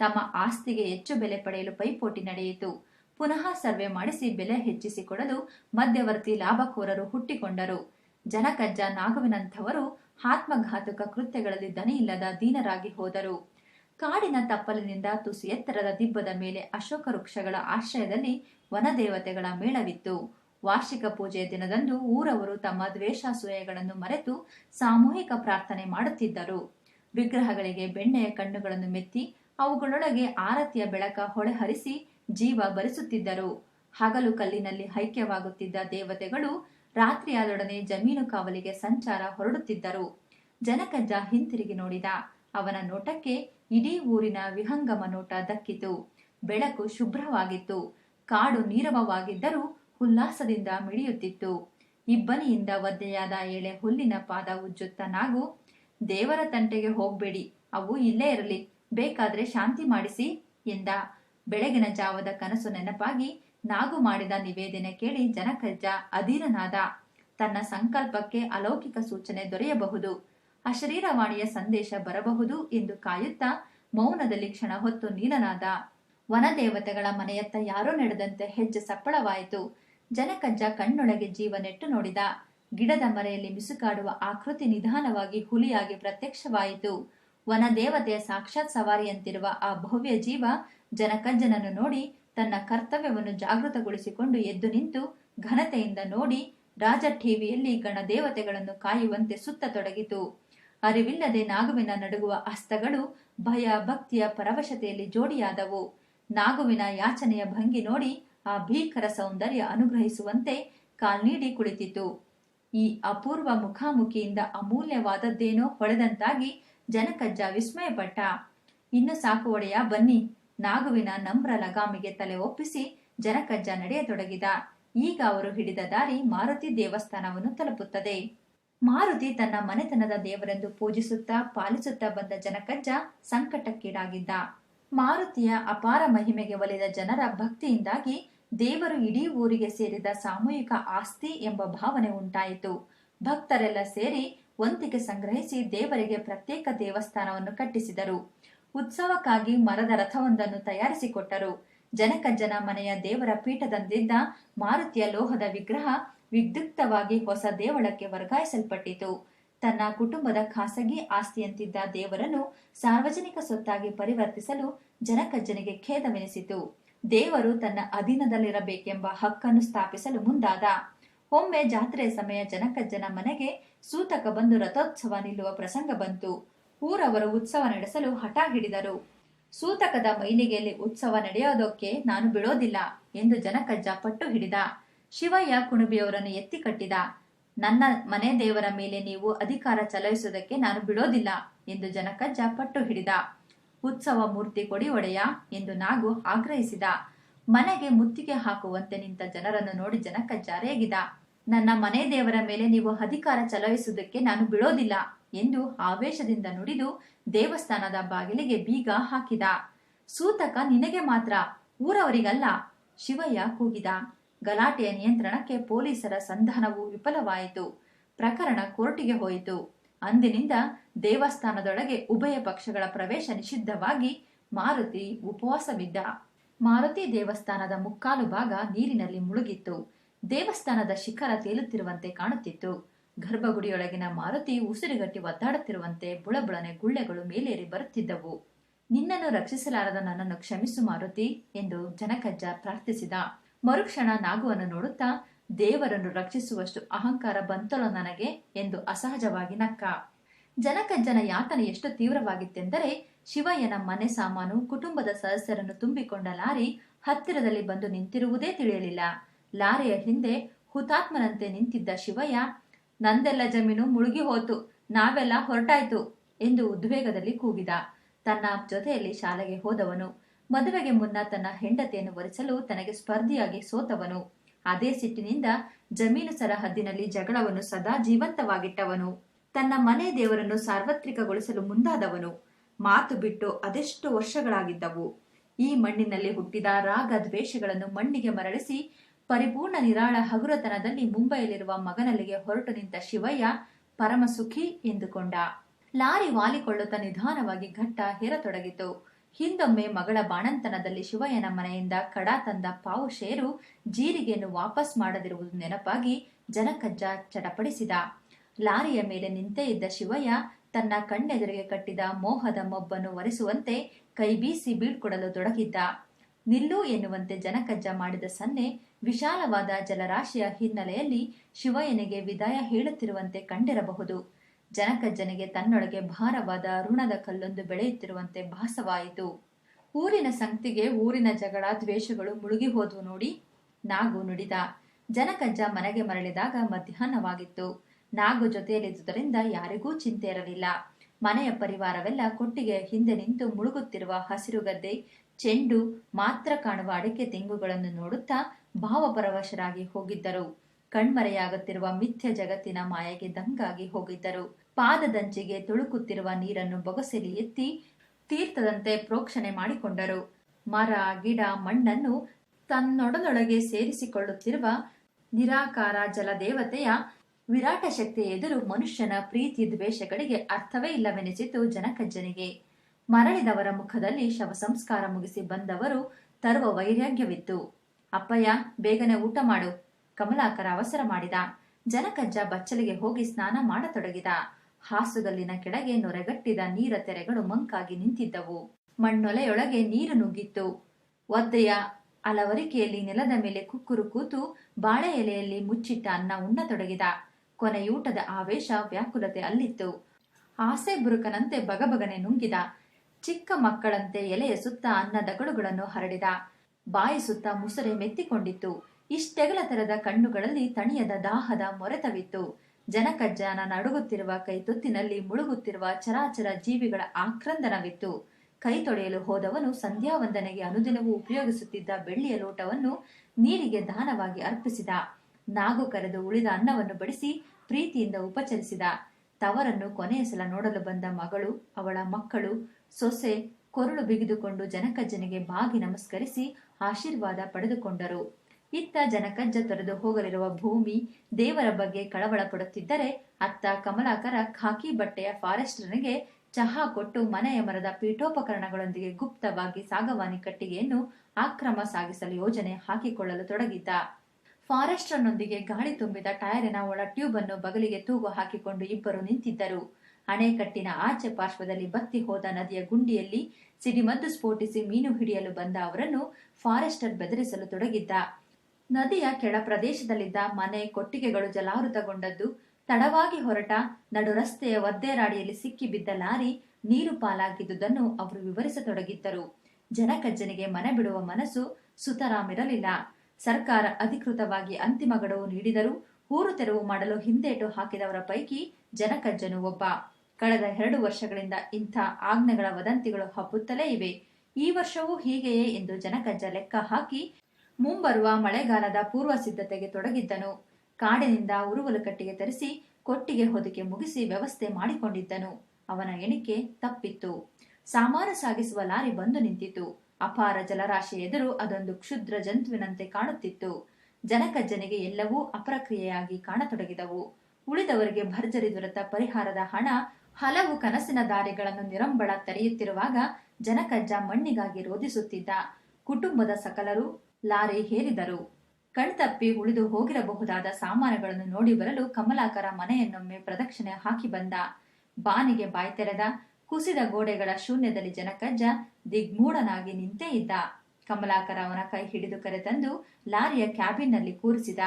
Speaker 1: ತಮ್ಮ ಆಸ್ತಿಗೆ ಹೆಚ್ಚು ಬೆಲೆ ಪಡೆಯಲು ಪೈಪೋಟಿ ನಡೆಯಿತು. ಪುನಃ ಸರ್ವೆ ಮಾಡಿಸಿ ಬೆಲೆ ಹೆಚ್ಚಿಸಿಕೊಡಲು ಮಧ್ಯವರ್ತಿ ಲಾಭಕೋರರು ಹುಟ್ಟಿಕೊಂಡರು. ಜನಕಜ್ಜ ನಾಗುವಿನಂಥವರು ಆತ್ಮಘಾತುಕ ಕೃತ್ಯಗಳಲ್ಲಿ ದನಿಯಿಲ್ಲದ ದೀನರಾಗಿ ಹೋದರು. ಕಾಡಿನ ತಪ್ಪಲಿನಿಂದ ತುಸು ಎತ್ತರದ ದಿಬ್ಬದ ಮೇಲೆ ಅಶೋಕ ವೃಕ್ಷಗಳ ಆಶ್ರಯದಲ್ಲಿ ವನದೇವತೆಗಳ ಮೇಳವಿತ್ತು. ವಾರ್ಷಿಕ ಪೂಜೆಯ ದಿನದಂದು ಊರವರು ತಮ್ಮ ದ್ವೇಷಾಸೂಯಗಳನ್ನು ಮರೆತು ಸಾಮೂಹಿಕ ಪ್ರಾರ್ಥನೆ ಮಾಡುತ್ತಿದ್ದರು. ವಿಗ್ರಹಗಳಿಗೆ ಬೆಣ್ಣೆಯ ಕಣ್ಣುಗಳನ್ನು ಮೆತ್ತಿ ಅವುಗಳೊಳಗೆ ಆರತಿಯ ಬೆಳಕ ಹೊಳೆಹರಿಸಿ ಜೀವ ಬರಿಸುತ್ತಿದ್ದರು. ಹಗಲು ಕಲ್ಲಿನಲ್ಲಿ ಐಕ್ಯವಾಗುತ್ತಿದ್ದ ದೇವತೆಗಳು ರಾತ್ರಿಯಾದೊಡನೆ ಜಮೀನು ಕಾವಲಿಗೆ ಸಂಚಾರ ಹೊರಡುತ್ತಿದ್ದರು. ಜನಕಜ್ಜ ಹಿಂತಿರುಗಿ ನೋಡಿದ, ಅವನ ನೋಟಕ್ಕೆ ಇಡೀ ಊರಿನ ವಿಹಂಗಮ ನೋಟ ದಕ್ಕಿತು. ಬೆಳಕು ಶುಭ್ರವಾಗಿತ್ತು. ಕಾಡು ನೀರವವಾಗಿದ್ದರೂ ಉಲ್ಲಾಸದಿಂದ ಮಿಡಿಯುತ್ತಿತ್ತು. ಇಬ್ಬನಿಯಿಂದ ಒದ್ದೆಯಾದ ಎಳೆ ಹುಲ್ಲಿನ ಪಾದ ಉಜ್ಜುತ್ತ ನಾಗು, ದೇವರ ತಂಟೆಗೆ ಹೋಗ್ಬೇಡಿ, ಅವು ಇಲ್ಲೇ ಇರಲಿ, ಬೇಕಾದ್ರೆ ಶಾಂತಿ ಮಾಡಿಸಿ ಎಂದ. ಬೆಳಗಿನ ಜಾವದ ಕನಸು ನೆನಪಾಗಿ ನಾಗು ಮಾಡಿದ ನಿವೇದನೆ ಕೇಳಿ ಜನಕಜ್ಜ ಅಧೀನನಾದ ತನ್ನ ಸಂಕಲ್ಪಕ್ಕೆ ಅಲೌಕಿಕ ಸೂಚನೆ ದೊರೆಯಬಹುದು. ಅಶರೀರವಾಣಿಯ ಸಂದೇಶ ಬರಬಹುದು ಎಂದು ಕಾಯುತ್ತಾ ಮೌನದಲ್ಲಿ ಕ್ಷಣ ಹೊತ್ತು ನೀಲನಾದ. ವನದೇವತೆಗಳ ಮನೆಯತ್ತ ಯಾರೋ ನಡೆದಂತೆ ಹೆಜ್ಜೆ ಸಪ್ಪಳವಾಯಿತು. ಜನಕಜ್ಜ ಕಣ್ಣೊಳಗೆ ಜೀವ ನೆಟ್ಟು ನೋಡಿದ. ಗಿಡದ ಮರೆಯಲ್ಲಿ ಮಿಸುಕಾಡುವ ಆಕೃತಿ ನಿಧಾನವಾಗಿ ಹುಲಿಯಾಗಿ ಪ್ರತ್ಯಕ್ಷವಾಯಿತು. ವನದೇವತೆಯ ಸಾಕ್ಷಾತ್ ಸವಾರಿಯಂತಿರುವ ಆ ಭವ್ಯ ಜೀವ ಜನಕಜ್ಜನನ್ನು ನೋಡಿ, ತನ್ನ ಕರ್ತವ್ಯವನ್ನು ಜಾಗೃತಗೊಳಿಸಿಕೊಂಡು ಎದ್ದು ನಿಂತು ಘನತೆಯಿಂದ ನೋಡಿ, ರಾಜ ಟಿವಿಯಲ್ಲಿ ಗಣದೇವತೆಗಳನ್ನು ಕಾಯುವಂತೆ ಸುತ್ತತೊಡಗಿತು ಅರಿವಿಲ್ಲದೆ ನಾಗುವಿನ ನಡುಗುವ ಹಸ್ತಗಳು ಭಯ, ಭಕ್ತಿಯ ಪರವಶತೆಯಲ್ಲಿ ಜೋಡಿಯಾದವು. ನಾಗುವಿನ ಯಾಚನೆಯ ಭಂಗಿ ನೋಡಿ ಆ ಭೀಕರ ಸೌಂದರ್ಯ ಅನುಗ್ರಹಿಸುವಂತೆ ಕಾಲ್ನೀಡಿ ಕುಳಿತಿತು ಈ ಅಪೂರ್ವ ಮುಖಾಮುಖಿಯಿಂದ ಅಮೂಲ್ಯವಾದದ್ದೇನೋ ಹೊಳೆದಂತಾಗಿ ಜನಕಜ್ಜ ವಿಸ್ಮಯಪಟ್ಟ. ಇನ್ನು ಸಾಕು ಒಡೆಯ, ಬನ್ನಿ. ನಾಗುವಿನ ನಮ್ರ ಲಗಾಮಿಗೆ ತಲೆ ಒಪ್ಪಿಸಿ ಜನಕಜ್ಜ ನಡೆಯತೊಡಗಿದ. ಈಗ ಅವರು ಹಿಡಿದ ದಾರಿ ಮಾರುತಿ ದೇವಸ್ಥಾನವನ್ನು ತಲುಪುತ್ತದೆ. ಮಾರುತಿ ತನ್ನ ಮನೆತನದ ದೇವರೆಂದು ಪೂಜಿಸುತ್ತಾ ಪಾಲಿಸುತ್ತಾ ಬಂದ ಜನಕಜ್ಜ ಸಂಕಟಕ್ಕೀಡಾಗಿದ್ದ. ಮಾರುತಿಯ ಅಪಾರ ಮಹಿಮೆಗೆ ಒಲಿದ ಜನರ ಭಕ್ತಿಯಿಂದಾಗಿ ದೇವರು ಇಡೀ ಊರಿಗೆ ಸೇರಿದ ಸಾಮೂಹಿಕ ಆಸ್ತಿ ಎಂಬ ಭಾವನೆ ಉಂಟಾಯಿತು. ಭಕ್ತರೆಲ್ಲ ಸೇರಿ ವಂತಿಗೆ ಸಂಗ್ರಹಿಸಿ ದೇವರಿಗೆ ಪ್ರತ್ಯೇಕ ದೇವಸ್ಥಾನವನ್ನು ಕಟ್ಟಿಸಿದರು. ಉತ್ಸವಕ್ಕಾಗಿ ಮರದ ರಥವೊಂದನ್ನು ತಯಾರಿಸಿಕೊಟ್ಟರು. ಜನಕಜ್ಜನ ಮನೆಯ ದೇವರ ಪೀಠದಂದಿದ್ದ ಮಾರುತಿಯ ಲೋಹದ ವಿಗ್ರಹ ವಿದ್ಯುಕ್ತವಾಗಿ ಹೊಸ ದೇವಳಕ್ಕೆ ವರ್ಗಾಯಿಸಲ್ಪಟ್ಟಿತು. ತನ್ನ ಕುಟುಂಬದ ಖಾಸಗಿ ಆಸ್ತಿಯಂತಿದ್ದ ದೇವರನ್ನು ಸಾರ್ವಜನಿಕ ಸೊತ್ತಾಗಿ ಪರಿವರ್ತಿಸಲು ಜನಕಜ್ಜನಿಗೆ ಖೇದವೆನಿಸಿತು. ದೇವರು ತನ್ನ ಅಧೀನದಲ್ಲಿರಬೇಕೆಂಬ ಹಕ್ಕನ್ನು ಸ್ಥಾಪಿಸಲು ಮುಂದಾದ. ಒಮ್ಮೆ ಜಾತ್ರೆಯ ಸಮಯ ಜನಕಜ್ಜನ ಮನೆಗೆ ಸೂತಕ ಬಂದು ರಥೋತ್ಸವ ನಿಲ್ಲುವ ಪ್ರಸಂಗ ಬಂತು. ಊರವರು ಉತ್ಸವ ನಡೆಸಲು ಹಠ ಹಿಡಿದರು. ಸೂತಕದ ಮೈಲಿಗೆಯಲ್ಲಿ ಉತ್ಸವ ನಡೆಯೋದಕ್ಕೆ ನಾನು ಬಿಡೋದಿಲ್ಲ ಎಂದು ಜನಕಜ್ಜ ಪಟ್ಟು ಹಿಡಿದ. ಶಿವಯ್ಯ ಕುಣುಬಿಯವರನ್ನು ಎತ್ತಿ ಕಟ್ಟಿದ. ನನ್ನ ಮನೆ ದೇವರ ಮೇಲೆ ನೀವು ಅಧಿಕಾರ ಚಲಾಯಿಸುವುದಕ್ಕೆ ನಾನು ಬಿಡೋದಿಲ್ಲ ಎಂದು ಜನಕಜ್ಜ ಪಟ್ಟು ಹಿಡಿದ. ಉತ್ಸವ ಮೂರ್ತಿ ಕೊಡಿ ಒಡೆಯ ಎಂದು ನಾಗು ಆಗ್ರಹಿಸಿದ. ಮನೆಗೆ ಮುತ್ತಿಗೆ ಹಾಕುವಂತೆ ನಿಂತ ಜನರನ್ನು ನೋಡಿ ಜನಕ್ಕ ಜಾರಿಯಾಗಿದ. ನನ್ನ ಮನೆ ದೇವರ ಮೇಲೆ ನೀವು ಅಧಿಕಾರ ಚಲಾಯಿಸುವುದಕ್ಕೆ ನಾನು ಬಿಡೋದಿಲ್ಲ ಎಂದು ಆವೇಶದಿಂದ ನುಡಿದು ದೇವಸ್ಥಾನದ ಬಾಗಿಲಿಗೆ ಬೀಗ ಹಾಕಿದ. ಸೂತಕ, ನಿನಗೆ ಮಾತ್ರ, ಊರವರಿಗಲ್ಲ, ಶಿವಯ್ಯ ಕೂಗಿದ. ಗಲಾಟೆಯ ನಿಯಂತ್ರಣಕ್ಕೆ ಪೊಲೀಸರ ಸಂಧಾನವು ವಿಫಲವಾಯಿತು. ಪ್ರಕರಣ ಕೋರ್ಟಿಗೆ ಹೋಯಿತು. ಅಂದಿನಿಂದ ದೇವಸ್ಥಾನದೊಳಗೆ ಉಭಯ ಪಕ್ಷಗಳ ಪ್ರವೇಶ ನಿಷಿದ್ಧವಾಗಿ ಮಾರುತಿ ಉಪವಾಸವಿದ್ದ. ಮಾರುತಿ ದೇವಸ್ಥಾನದ ಮುಕ್ಕಾಲು ಭಾಗ ನೀರಿನಲ್ಲಿ ಮುಳುಗಿತ್ತು. ದೇವಸ್ಥಾನದ ಶಿಖರ ತೇಲುತ್ತಿರುವಂತೆ ಕಾಣುತ್ತಿತ್ತು. ಗರ್ಭಗುಡಿಯೊಳಗಿನ ಮಾರುತಿ ಉಸಿರುಗಟ್ಟಿ ಒದ್ದಾಡುತ್ತಿರುವಂತೆ ಬುಳಬುಳನೆ ಗುಳ್ಳೆಗಳು ಮೇಲೇರಿ ಬರುತ್ತಿದ್ದವು. ನಿನ್ನನ್ನು ರಕ್ಷಿಸಲಾರದ ನನ್ನನ್ನು ಕ್ಷಮಿಸು ಮಾರುತಿ ಎಂದು ಜನಕಜ್ಜ ಪ್ರಾರ್ಥಿಸಿದ. ಮರುಕ್ಷಣ ನಾಗುವನ್ನು ನೋಡುತ್ತಾ ದೇವರನ್ನು ರಕ್ಷಿಸುವಷ್ಟು ಅಹಂಕಾರ ಬಂತಲೋ ನನಗೆ ಎಂದು ಅಸಹಜವಾಗಿ ನಕ್ಕ. ಜನಕಜ್ಜನ ಯಾತನೆ ಎಷ್ಟು ತೀವ್ರವಾಗಿತ್ತೆಂದರೆ ಶಿವಯ್ಯನ ಮನೆ ಸಾಮಾನು, ಕುಟುಂಬದ ಸದಸ್ಯರನ್ನು ತುಂಬಿಕೊಂಡ ಲಾರಿ ಹತ್ತಿರದಲ್ಲಿ ಬಂದು ನಿಂತಿರುವುದೇ ತಿಳಿಯಲಿಲ್ಲ. ಲಾರಿಯ ಹಿಂದೆ ಹುತಾತ್ಮನಂತೆ ನಿಂತಿದ್ದ ಶಿವಯ್ಯ, ನಂದೆಲ್ಲ ಜಮೀನು ಮುಳುಗಿ ಹೋತು, ನಾವೆಲ್ಲ ಹೊರಟಾಯ್ತು ಎಂದು ಉದ್ವೇಗದಲ್ಲಿ ಕೂಗಿದ. ತನ್ನ ಜೊತೆಯಲ್ಲಿ ಶಾಲೆಗೆ ಹೋದವನು. ಮದುವೆಗೆ ಮುನ್ನ ತನ್ನ ಹೆಂಡತಿಯನ್ನು ವರಿಸಲು ತನಗೆ ಸ್ಪರ್ಧಿಯಾಗಿ ಸೋತವನು. ಅದೇ ಸಿಟ್ಟಿನಿಂದ ಜಮೀನು ಸರಹದ್ದಿನಲ್ಲಿ ಜಗಳವನ್ನು ಸದಾ ಜೀವಂತವಾಗಿಟ್ಟವನು. ತನ್ನ ಮನೆ ದೇವರನ್ನು ಸಾರ್ವತ್ರಿಕಗೊಳಿಸಲು ಮುಂದಾದವನು. ಮಾತು ಬಿಟ್ಟು ಅದೆಷ್ಟು ವರ್ಷಗಳಾಗಿದ್ದವು. ಈ ಮಣ್ಣಿನಲ್ಲಿ ಹುಟ್ಟಿದ ರಾಗ ದ್ವೇಷಗಳನ್ನು ಮಣ್ಣಿಗೆ ಮರಳಿಸಿ, ಪರಿಪೂರ್ಣ ನಿರಾಳ ಹಗುರತನದಲ್ಲಿ ಮುಂಬೈಯಲ್ಲಿರುವ ಮಗನಲ್ಲಿಗೆ ಹೊರಟು ನಿಂತ ಶಿವಯ್ಯ ಪರಮಸುಖಿ ಎಂದುಕೊಂಡ. ಲಾರಿ ವಾಲಿಕೊಳ್ಳುತ್ತ ನಿಧಾನವಾಗಿ ಘಟ್ಟ ಹೇರತೊಡಗಿತು. ಹಿಂದೊಮ್ಮೆ ಮಗಳ ಬಾಣಂತನದಲ್ಲಿ ಶಿವಯ್ಯನ ಮನೆಯಿಂದ ಕಡ ತಂದ ಪಾವು ಶೇರು ಜೀರಿಗೆಯನ್ನು ವಾಪಸ್ ಮಾಡದಿರುವುದು ನೆನಪಾಗಿ ಜನಕಜ್ಜ ಚಟಪಡಿಸಿದ. ಲಾರಿಯ ಮೇಲೆ ನಿಂತೇ ಇದ್ದ ಶಿವಯ್ಯ ತನ್ನ ಕಣ್ಣೆದುರಿಗೆ ಕಟ್ಟಿದ ಮೋಹದ ಮೊಬ್ಬನ್ನು ಒರೆಸುವಂತೆ ಕೈಬೀಸಿ ಬೀಳ್ಕೊಡಲು ತೊಡಗಿದ್ದ. ನಿಲ್ಲು ಎನ್ನುವಂತೆ ಜನಕಜ್ಜ ಮಾಡಿದ ಸನ್ನೆ ವಿಶಾಲವಾದ ಜಲರಾಶಿಯ ಹಿನ್ನೆಲೆಯಲ್ಲಿ ಶಿವಯ್ಯನಿಗೆ ವಿದಾಯ ಹೇಳುತ್ತಿರುವಂತೆ ಕಂಡಿರಬಹುದು. ಜನಕಜ್ಜನಿಗೆ ತನ್ನೊಳಗೆ ಭಾರವಾದ ಋಣದ ಕಲ್ಲೊಂದು ಬೆಳೆಯುತ್ತಿರುವಂತೆ ಭಾಸವಾಯಿತು. ಊರಿನ ಸಂಕ್ತಿಗೆ ಊರಿನ ಜಗಳ ದ್ವೇಷಗಳು ಮುಳುಗಿ ನೋಡಿ ನಾಗು ನುಡಿದ. ಜನಕಜ್ಜ ಮನೆಗೆ ಮರಳಿದಾಗ ಮಧ್ಯಾಹ್ನವಾಗಿತ್ತು. ನಾಗು ಜೊತೆಯಲ್ಲಿದ್ದುದರಿಂದ ಯಾರಿಗೂ ಚಿಂತೆ ಇರಲಿಲ್ಲ. ಮನೆಯ ಪರಿವಾರವೆಲ್ಲ ಕೊಟ್ಟಿಗೆ ಹಿಂದೆ ನಿಂತು ಮುಳುಗುತ್ತಿರುವ ಹಸಿರು ಗದ್ದೆ, ಚೆಂಡು, ಮಾತ್ರ ಕಾಣುವ ಅಡಿಕೆ ತೆಂಗುಗಳನ್ನು ನೋಡುತ್ತಾ ಭಾವಪರವಶರಾಗಿ ಹೋಗಿದ್ದರು. ಕಣ್ಮರೆಯಾಗುತ್ತಿರುವ ಮಿಥ್ಯ ಜಗತ್ತಿನ ಮಾಯೆಗೆ ದಂಗಾಗಿ ಹೋಗಿದ್ದರು. ಪಾದದಂಚಿಗೆ ತುಳುಕುತ್ತಿರುವ ನೀರನ್ನು ಬೊಗಸೆಲಿ ಎತ್ತಿ ತೀರ್ಥದಂತೆ ಪ್ರೋಕ್ಷಣೆ ಮಾಡಿಕೊಂಡರು. ಮರ, ಗಿಡ, ಮಣ್ಣನ್ನು ತನ್ನೊಡಲೊಳಗೆ ಸೇರಿಸಿಕೊಳ್ಳುತ್ತಿರುವ ನಿರಾಕಾರ ಜಲದೇವತೆಯ ವಿರಾಟ ಶಕ್ತಿಯ ಎದುರು ಮನುಷ್ಯನ ಪ್ರೀತಿ ದ್ವೇಷಗಳಿಗೆ ಅರ್ಥವೇ ಇಲ್ಲವೆನಿಸಿತು ಜನಕಜ್ಜನಿಗೆ. ಮರಳಿದವರ ಮುಖದಲ್ಲಿ ಶವ ಸಂಸ್ಕಾರ ಮುಗಿಸಿ ಬಂದವರು ತರುವ ವೈರಾಗ್ಯವಿತ್ತು. ಅಪ್ಪಯ್ಯ, ಬೇಗನೆ ಊಟ ಮಾಡು. ಕಮಲಾಕರ ಅವಸರ ಮಾಡಿದ. ಜನಕಜ್ಜ ಬಚ್ಚಲಿಗೆ ಹೋಗಿ ಸ್ನಾನ ಮಾಡತೊಡಗಿದ. ಹಾಸುಗಲ್ಲಿನ ಕೆಳಗೆ ನೊರೆಗಟ್ಟಿದ ನೀರ ತೆರೆಗಳು ಮಂಕಾಗಿ ನಿಂತಿದ್ದವು. ಮಣ್ಣೊಲೆಯೊಳಗೆ ನೀರು ನುಗ್ಗಿತ್ತು. ಒದ್ದೆಯ ಅಲವರಿಕೆಯಲ್ಲಿ ನೆಲದ ಮೇಲೆ ಕುಕ್ಕುರು ಕೂತು ಬಾಳೆ ಎಲೆಯಲ್ಲಿ ಮುಚ್ಚಿಟ್ಟ ಅನ್ನ ಉಣ್ಣತೊಡಗಿದ. ಕೊನೆಯೂಟದ ಆವೇಶ ವ್ಯಾಕುಲತೆ ಅಲ್ಲಿತ್ತು. ಆಸೆ ಬುರುಕನಂತೆ ಬಗಬಗನೆ ನುಂಗಿದ. ಚಿಕ್ಕ ಮಕ್ಕಳಂತೆ ಎಲೆಯ ಸುತ್ತ ಅನ್ನದಗಳುಗಳನ್ನು ಹರಡಿದ. ಬಾಯಿ ಸುತ್ತ ಮುಸುರೆ ಮೆತ್ತಿಕೊಂಡಿತ್ತು. ಇಷ್ಟೆಗಲ ತರದ ಕಣ್ಣುಗಳಲ್ಲಿ ತಣಿಯದ ದಾಹದ ಮೊರೆತವಿತ್ತು. ಜನಕಜ್ಜಾನ ನಡುಗುತ್ತಿರುವ ಕೈತುತ್ತಿನಲ್ಲಿ ಮುಳುಗುತ್ತಿರುವ ಚರಾಚರ ಜೀವಿಗಳ ಆಕ್ರಂದನವಿತ್ತು. ಕೈ ತೊಳೆಯಲು ಹೋದವನು ಸಂಧ್ಯಾವಂದನೆಗೆ ಅನುದಿನವೂ ಉಪಯೋಗಿಸುತ್ತಿದ್ದ ಬೆಳ್ಳಿಯ ಲೋಟವನ್ನು ನೀರಿಗೆ ದಾನವಾಗಿ ಅರ್ಪಿಸಿದ. ನಾಗು ಕರೆದು ಉಳಿದ ಅನ್ನವನ್ನು ಬಡಿಸಿ ಪ್ರೀತಿಯಿಂದ ಉಪಚರಿಸಿದ. ತವರನ್ನು ಕೊನೆಯ ಸಲ ನೋಡಲು ಬಂದ ಮಗಳು, ಅವಳ ಮಕ್ಕಳು, ಸೊಸೆ ಕೊರಳು ಬಿಗಿದುಕೊಂಡು ಜನಕಜ್ಜನಿಗೆ ಬಾಗಿ ನಮಸ್ಕರಿಸಿ ಆಶೀರ್ವಾದ ಪಡೆದುಕೊಂಡರು. ಇತ್ತ ಜನಕಜ್ಜ ತೊರೆದು ಹೋಗಲಿರುವ ಭೂಮಿ ದೇವರ ಬಗ್ಗೆ ಕಳವಳ ಪಡುತ್ತಿದ್ದರೆ ಅತ್ತ ಕಮಲಾಕರ ಖಾಕಿ ಬಟ್ಟೆಯ ಫಾರೆಸ್ಟರ್ನಿಗೆ ಚಹಾ ಕೊಟ್ಟು ಮನೆಯ ಮರದ ಪೀಠೋಪಕರಣಗಳೊಂದಿಗೆ ಗುಪ್ತವಾಗಿ ಸಾಗವಾನಿ ಕಟ್ಟಿಗೆಯನ್ನು ಆಕ್ರಮ ಸಾಗಿಸಲು ಯೋಜನೆ ಹಾಕಿಕೊಳ್ಳಲು ತೊಡಗಿದ್ದ. ಫಾರೆಸ್ಟರ್ನೊಂದಿಗೆ ಗಾಳಿ ತುಂಬಿದ ಟೈರಿನ ಒಳ ಟ್ಯೂಬ್ ಅನ್ನು ಬಗಲಿಗೆ ತೂಗು ಹಾಕಿಕೊಂಡು ಇಬ್ಬರು ನಿಂತಿದ್ದರು. ಅಣೆಕಟ್ಟಿನ ಆಚೆ ಪಾರ್ಶ್ವದಲ್ಲಿ ಬತ್ತಿ ಹೋದ ನದಿಯ ಗುಂಡಿಯಲ್ಲಿ ಸಿಡಿಮದ್ದು ಸ್ಫೋಟಿಸಿ ಮೀನು ಹಿಡಿಯಲು ಬಂದ ಅವರನ್ನು ಫಾರೆಸ್ಟರ್ ಬೆದರಿಸಲು ತೊಡಗಿದ್ದ. ನದಿಯ ಕೆಳ ಪ್ರದೇಶದಲ್ಲಿದ್ದ ಮನೆ ಕೊಟ್ಟಿಗೆಗಳು ಜಲಾವೃತಗೊಂಡದ್ದು, ತಡವಾಗಿ ಹೊರಟ ನಡು ರಸ್ತೆಯ ಒದ್ದೇರಾಡಿಯಲ್ಲಿ ಸಿಕ್ಕಿಬಿದ್ದ ಲಾರಿ ನೀರು ಪಾಲಾಗಿದ್ದುದನ್ನು ಅವರು ವಿವರಿಸತೊಡಗಿದ್ದರು. ಜನಕಜ್ಜನಿಗೆ ಮನೆ ಬಿಡುವ ಮನಸ್ಸು ಸುತರಾಮಿರಲಿಲ್ಲ. ಸರ್ಕಾರ ಅಧಿಕೃತವಾಗಿ ಅಂತಿಮ ಗಡುವು ನೀಡಿದರೂ ಊರು ತೆರವು ಮಾಡಲು ಹಿಂದೇಟು ಹಾಕಿದವರ ಪೈಕಿ ಜನಕಜ್ಜನು ಒಬ್ಬ. ಕಳೆದ ಎರಡು ವರ್ಷಗಳಿಂದ ಇಂಥ ಆಜ್ಞೆಗಳ ವದಂತಿಗಳು ಹಬ್ಬುತ್ತಲೇ ಇವೆ. ಈ ವರ್ಷವೂ ಹೀಗೆಯೇ ಎಂದು ಜನಕಜ್ಜ ಲೆಕ್ಕ ಹಾಕಿ ಮುಂಬರುವ ಮಳೆಗಾಲದ ಪೂರ್ವ ಸಿದ್ಧತೆಗೆ ತೊಡಗಿದ್ದನು. ಕಾಡಿನಿಂದ ಉರುವಲು ಕಟ್ಟಿಗೆ ತರಿಸಿ ಕೊಟ್ಟಿಗೆ ಹೊದಿಕೆ ಮುಗಿಸಿ ವ್ಯವಸ್ಥೆ ಮಾಡಿಕೊಂಡಿದ್ದನು. ಅವನ ಎಣಿಕೆ ತಪ್ಪಿತ್ತು. ಸಾಮಾನು ಸಾಗಿಸುವ ಲಾರಿ ಬಂದು ನಿಂತಿತು ಅಪಾರ ಜಲರಾಶಿ ಎದುರು ಅದೊಂದು ಕ್ಷುದ್ರ ಜಂತುವಿನಂತೆ ಕಾಣುತ್ತಿತ್ತು. ಜನಕಜ್ಜನಿಗೆ ಎಲ್ಲವೂ ಅಪ್ರಕ್ರಿಯೆಯಾಗಿ ಕಾಣತೊಡಗಿದವು. ಉಳಿದವರಿಗೆ ಭರ್ಜರಿ ದೊರೆತ ಪರಿಹಾರದ ಹಣ, ಹಲವು ಕನಸಿನ ದಾರಿಗಳನ್ನು ನಿರಂಬಳ ತೆರೆಯುತ್ತಿರುವಾಗ ಜನಕಜ್ಜ ಮಣ್ಣಿಗಾಗಿ ರೋಧಿಸುತ್ತಿದ್ದ. ಕುಟುಂಬದ ಸಕಲರು ಲಾರಿ ಹೇರಿದರು. ಕಣ್ತಪ್ಪಿ ಉಳಿದು ಹೋಗಿರಬಹುದಾದ ಸಾಮಾನುಗಳನ್ನು ನೋಡಿ ಬರಲು ಕಮಲಾಕರ ಮನೆಯನ್ನೊಮ್ಮೆ ಪ್ರದಕ್ಷಿಣೆ ಹಾಕಿ ಬಂದ. ಬಾನಿಗೆ ಬಾಯಿ ತೆರೆದ ಕುಸಿದ ಗೋಡೆಗಳ ಶೂನ್ಯದಲ್ಲಿ ಜನಕಜ್ಜ ದಿಗ್ಮೂಢನಾಗಿ ನಿಂತೇ ಇದ್ದ. ಕಮಲಾಕರ ಅವನ ಕೈ ಹಿಡಿದು ಕರೆತಂದು ಲಾರಿಯ ಕ್ಯಾಬಿನ್ನಲ್ಲಿ ಕೂರಿಸಿದ.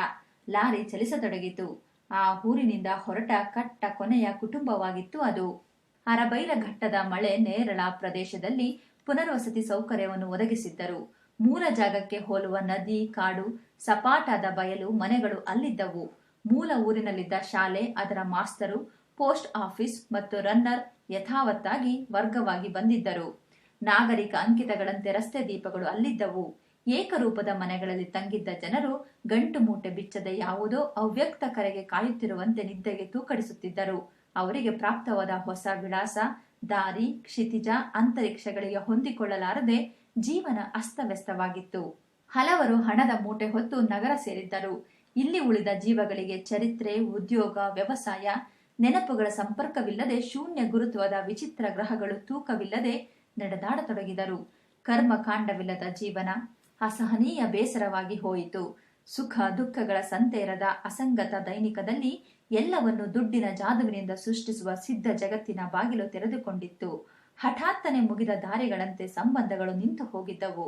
Speaker 1: ಲಾರಿ ಚಲಿಸತೊಡಗಿತು. ಆ ಊರಿನಿಂದ ಹೊರಟ ಕಟ್ಟ ಕೊನೆಯ ಕುಟುಂಬವಾಗಿತ್ತು ಅದು. ಅರಬೈಲ ಘಟ್ಟದ ಮಳೆ ನೇರಳ ಪ್ರದೇಶದಲ್ಲಿ ಪುನರ್ವಸತಿ ಸೌಕರ್ಯವನ್ನು ಒದಗಿಸಿದ್ದರು. ಮೂಲ ಜಾಗಕ್ಕೆ ಹೋಲುವ ನದಿ, ಕಾಡು, ಸಪಾಟಾದ ಬಯಲು ಮನೆಗಳು ಅಲ್ಲಿದ್ದವು. ಮೂಲ ಊರಿನಲ್ಲಿದ್ದ ಶಾಲೆ, ಅದರ ಮಾಸ್ತರು ಪೋಸ್ಟ್ ಆಫೀಸ್ ಮತ್ತು ರನ್ನರ್ ಯಥಾವತ್ತಾಗಿ ವರ್ಗವಾಗಿ ಬಂದಿದ್ದರು. ನಾಗರಿಕ ಅಂಕಿತಗಳಂತೆ ರಸ್ತೆ ದೀಪಗಳು ಅಲ್ಲಿದ್ದವು. ಏಕರೂಪದ ಮನೆಗಳಲ್ಲಿ ತಂಗಿದ್ದ ಜನರು ಗಂಟು ಮೂಟೆ ಬಿಚ್ಚದ ಯಾವುದೋ ಅವ್ಯಕ್ತ ಕರೆಗೆ ಕಾಯುತ್ತಿರುವಂತೆ ನಿದ್ದೆಗೆ ತೂಕಡಿಸುತ್ತಿದ್ದರು. ಅವರಿಗೆ ಪ್ರಾಪ್ತವಾದ ಹೊಸ ವಿಳಾಸ, ದಾರಿ, ಕ್ಷಿತಿಜ, ಅಂತರಿಕ್ಷಗಳಿಗೆ ಹೊಂದಿಕೊಳ್ಳಲಾರದೆ ಜೀವನ ಅಸ್ತವ್ಯಸ್ತವಾಗಿತ್ತು. ಹಲವರು ಹಣದ ಮೂಟೆ ಹೊತ್ತು ನಗರ ಸೇರಿದ್ದರು. ಇಲ್ಲಿ ಉಳಿದ ಜೀವಗಳಿಗೆ ಚರಿತ್ರೆ, ಉದ್ಯೋಗ, ವ್ಯವಸಾಯ ನೆನಪುಗಳ ಸಂಪರ್ಕವಿಲ್ಲದೆ ಶೂನ್ಯ ಗುರುತ್ವದ ವಿಚಿತ್ರ ಗ್ರಹಗಳು ತೂಕವಿಲ್ಲದೆ ನಡೆದಾಡತೊಡಗಿದರು. ಕರ್ಮಕಾಂಡವಿಲ್ಲದ ಜೀವನ ಅಸಹನೀಯ ಬೇಸರವಾಗಿ ಹೋಯಿತು. ಸುಖ, ದುಃಖಗಳ ಸಂತೇರದ ಅಸಂಗತ ದೈನಿಕದಲ್ಲಿ ಎಲ್ಲವನ್ನು ದುಡ್ಡಿನ ಜಾದುವಿನಿಂದ ಸೃಷ್ಟಿಸುವ ಸಿದ್ಧ ಜಗತ್ತಿನ ಬಾಗಿಲು ತೆರೆದುಕೊಂಡಿತ್ತು. ಹಠಾತ್ತನೆ ಮುಗಿದ ದಾರಿಗಳಂತೆ ಸಂಬಂಧಗಳು ನಿಂತು ಹೋಗಿದ್ದವು.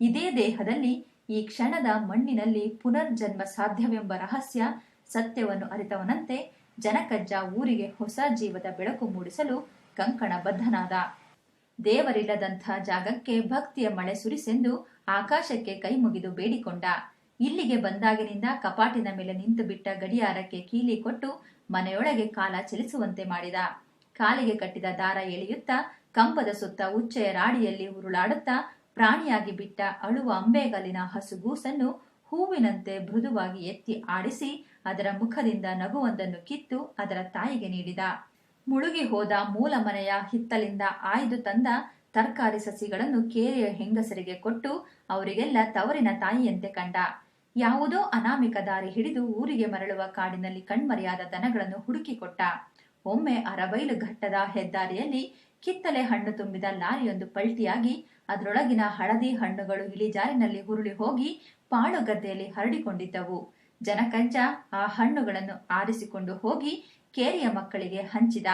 Speaker 1: ಇದೇ ದೇಹದಲ್ಲಿ ಈ ಕ್ಷಣದ ಮಣ್ಣಿನಲ್ಲಿ ಪುನರ್ಜನ್ಮ ಸಾಧ್ಯವೆಂಬ ರಹಸ್ಯ ಸತ್ಯವನ್ನು ಅರಿತವನಂತೆ ಜನಕಜ್ಜ ಊರಿಗೆ ಹೊಸ ಜೀವದ ಬೆಳಕು ಮೂಡಿಸಲು ಕಂಕಣ ಬದ್ಧನಾದ. ದೇವರಿಲ್ಲದಂಥ ಜಾಗಕ್ಕೆ ಭಕ್ತಿಯ ಮಳೆ ಸುರಿಸೆಂದು ಆಕಾಶಕ್ಕೆ ಕೈ ಮುಗಿದು ಬೇಡಿಕೊಂಡ. ಇಲ್ಲಿಗೆ ಬಂದಾಗಿನಿಂದ ಕಪಾಟಿನ ಮೇಲೆ ನಿಂತು ಬಿಟ್ಟ ಗಡಿಯಾರಕ್ಕೆ ಕೀಲಿ ಕೊಟ್ಟು ಮನೆಯೊಳಗೆ ಕಾಲ ಚಲಿಸುವಂತೆ ಮಾಡಿದ. ಕಾಲಿಗೆ ಕಟ್ಟಿದ ದಾರ ಎಳೆಯುತ್ತಾ ಕಂಪದ ಸುತ್ತ ಉಚ್ಚೆಯ ರಾಡಿಯಲ್ಲಿ ಉರುಳಾಡುತ್ತಾ ಪ್ರಾಣಿಯಾಗಿ ಬಿಟ್ಟ ಅಳುವ ಅಂಬೆಗಲ್ಲಿನ ಹಸುಗೂಸನ್ನು ಹೂವಿನಂತೆ ಮೃದುವಾಗಿ ಎತ್ತಿ ಆಡಿಸಿ ಅದರ ಮುಖದಿಂದ ನಗುವೊಂದನ್ನು ಕಿತ್ತು ಅದರ ತಾಯಿಗೆ ನೀಡಿದ. ಮುಳುಗಿ ಹೋದ ಮೂಲ ಮನೆಯ ಹಿತ್ತಲಿಂದ ಆಯ್ದು ತಂದ ತರಕಾರಿ ಸಸಿಗಳನ್ನು ಕೇರಿಯ ಹೆಂಗಸರಿಗೆ ಕೊಟ್ಟು ಅವರಿಗೆಲ್ಲ ತವರಿನ ತಾಯಿಯಂತೆ ಕಂಡ. ಯಾವುದೋ ಅನಾಮಿಕ ದಾರಿ ಹಿಡಿದು ಊರಿಗೆ ಮರಳುವ ಕಾಡಿನಲ್ಲಿ ಕಣ್ಮರೆಯಾದ ದನಗಳನ್ನು ಹುಡುಕಿಕೊಟ್ಟ. ಒಮ್ಮೆ ಅರಬೈಲು ಘಟ್ಟದ ಹೆದ್ದಾರಿಯಲ್ಲಿ ಕಿತ್ತಲೆ ಹಣ್ಣು ತುಂಬಿದ ಲಾರಿಯೊಂದು ಪಲ್ಟಿಯಾಗಿ ಅದರೊಳಗಿನ ಹಳದಿ ಹಣ್ಣುಗಳು ಇಳಿಜಾರಿನಲ್ಲಿ ಹುರುಳಿ ಹೋಗಿ ಪಾಳು ಗದ್ದೆಯಲ್ಲಿ ಹರಡಿಕೊಂಡಿದ್ದವು. ಜನಕಂಚ ಆ ಹಣ್ಣುಗಳನ್ನು ಆರಿಸಿಕೊಂಡು ಹೋಗಿ ಕೇರಿಯ ಮಕ್ಕಳಿಗೆ ಹಂಚಿದ.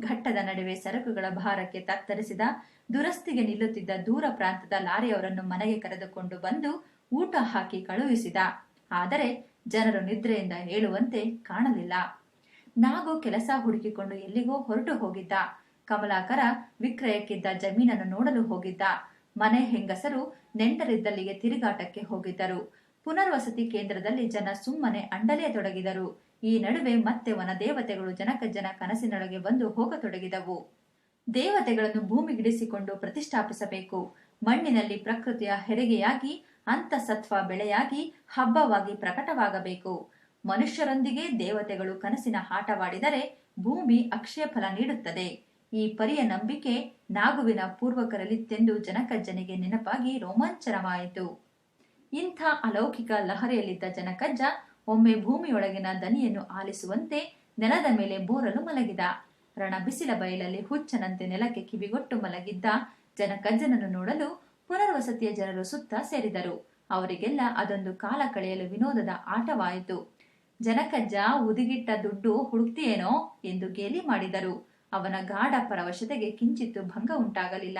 Speaker 1: ಘಟ್ಟದ ನಡುವೆ ಸರಕುಗಳ ಭಾರಕ್ಕೆ ತತ್ತರಿಸಿದ, ದುರಸ್ತಿಗೆ ನಿಲ್ಲುತ್ತಿದ್ದ ದೂರ ಪ್ರಾಂತದ ಲಾರಿಯವರನ್ನು ಮನೆಗೆ ಕರೆದುಕೊಂಡು ಬಂದು ಊಟ ಹಾಕಿ ಕಳುಹಿಸಿದ. ಆದರೆ ಜನರು ನಿದ್ರೆಯಿಂದ ಹೇಳುವಂತೆ ಕಾಣಲಿಲ್ಲ. ನಾಗು ಕೆಲಸ ಹುಡುಕಿಕೊಂಡು ಎಲ್ಲಿಗೋ ಹೊರಟು ಹೋಗಿದ್ದ. ಕಮಲಾಕರ ವಿಕ್ರಯಕ್ಕಿದ್ದ ಜಮೀನನ್ನು ನೋಡಲು ಹೋಗಿದ್ದ. ಮನೆ ಹೆಂಗಸರು ನೆಂಟರಿದ್ದಲ್ಲಿಗೆ ತಿರುಗಾಟಕ್ಕೆ ಹೋಗಿದ್ದರು. ಪುನರ್ವಸತಿ ಕೇಂದ್ರದಲ್ಲಿ ಜನ ಸುಮ್ಮನೆ ಅಂಡಲೆಯತೊಡಗಿದರು ಈ ನಡುವೆ ಮತ್ತೆ ವನ ದೇವತೆಗಳು ಜನಕಜ್ಜನ ಕನಸಿನೊಳಗೆ ಬಂದು ಹೋಗತೊಡಗಿದವು. ದೇವತೆಗಳನ್ನು ಭೂಮಿಗಿಡಿಸಿಕೊಂಡು ಪ್ರತಿಷ್ಠಾಪಿಸಬೇಕು. ಮಣ್ಣಿನಲ್ಲಿ ಪ್ರಕೃತಿಯ ಹೆರಿಗೆಯಾಗಿ, ಅಂತಸತ್ವ ಬೆಳೆಯಾಗಿ, ಹಬ್ಬವಾಗಿ ಪ್ರಕಟವಾಗಬೇಕು. ಮನುಷ್ಯರೊಂದಿಗೆ ದೇವತೆಗಳು ಕನಸಿನ ಆಟವಾಡಿದರೆ ಭೂಮಿ ಅಕ್ಷಯ ಫಲ ನೀಡುತ್ತದೆ. ಈ ಪರಿಯ ನಂಬಿಕೆ ನಾಗುವಿನ ಪೂರ್ವಕರಲ್ಲಿತ್ತೆಂದು ಜನಕಜ್ಜನಿಗೆ ನೆನಪಾಗಿ ರೋಮಾಂಚನವಾಯಿತು. ಇಂಥ ಅಲೌಕಿಕ ಲಹರಿಯಲ್ಲಿದ್ದ ಜನಕಜ್ಜ ಒಮ್ಮೆ ಭೂಮಿಯೊಳಗಿನ ದನಿಯನ್ನು ಆಲಿಸುವಂತೆ ನೆಲದ ಮೇಲೆ ಬೋರಲು ಮಲಗಿದ. ರಣ ಬಿಸಿಲ ಬಯಲಲ್ಲಿ ಹುಚ್ಚನಂತೆ ನೆಲಕ್ಕೆ ಕಿವಿಗೊಟ್ಟು ಮಲಗಿದ್ದ ಜನಕಜ್ಜನನ್ನು ನೋಡಲು ಪುನರ್ವಸತಿಯ ಜನರು ಸುತ್ತ ಸೇರಿದರು. ಅವರಿಗೆಲ್ಲ ಅದೊಂದು ಕಾಲ ಕಳೆಯಲು ವಿನೋದದ ಆಟವಾಯಿತು. ಜನಕಜ್ಜ, ಉದಿಗಿಟ್ಟ ದುಡ್ಡು ಹುಡುಕ್ತಿಯೇನೋ? ಎಂದು ಗೇಲಿ ಮಾಡಿದರು. ಅವನ ಗಾಢ ಪರವಶತೆಗೆ ಕಿಂಚಿತ್ತು ಭಂಗ ಉಂಟಾಗಲಿಲ್ಲ.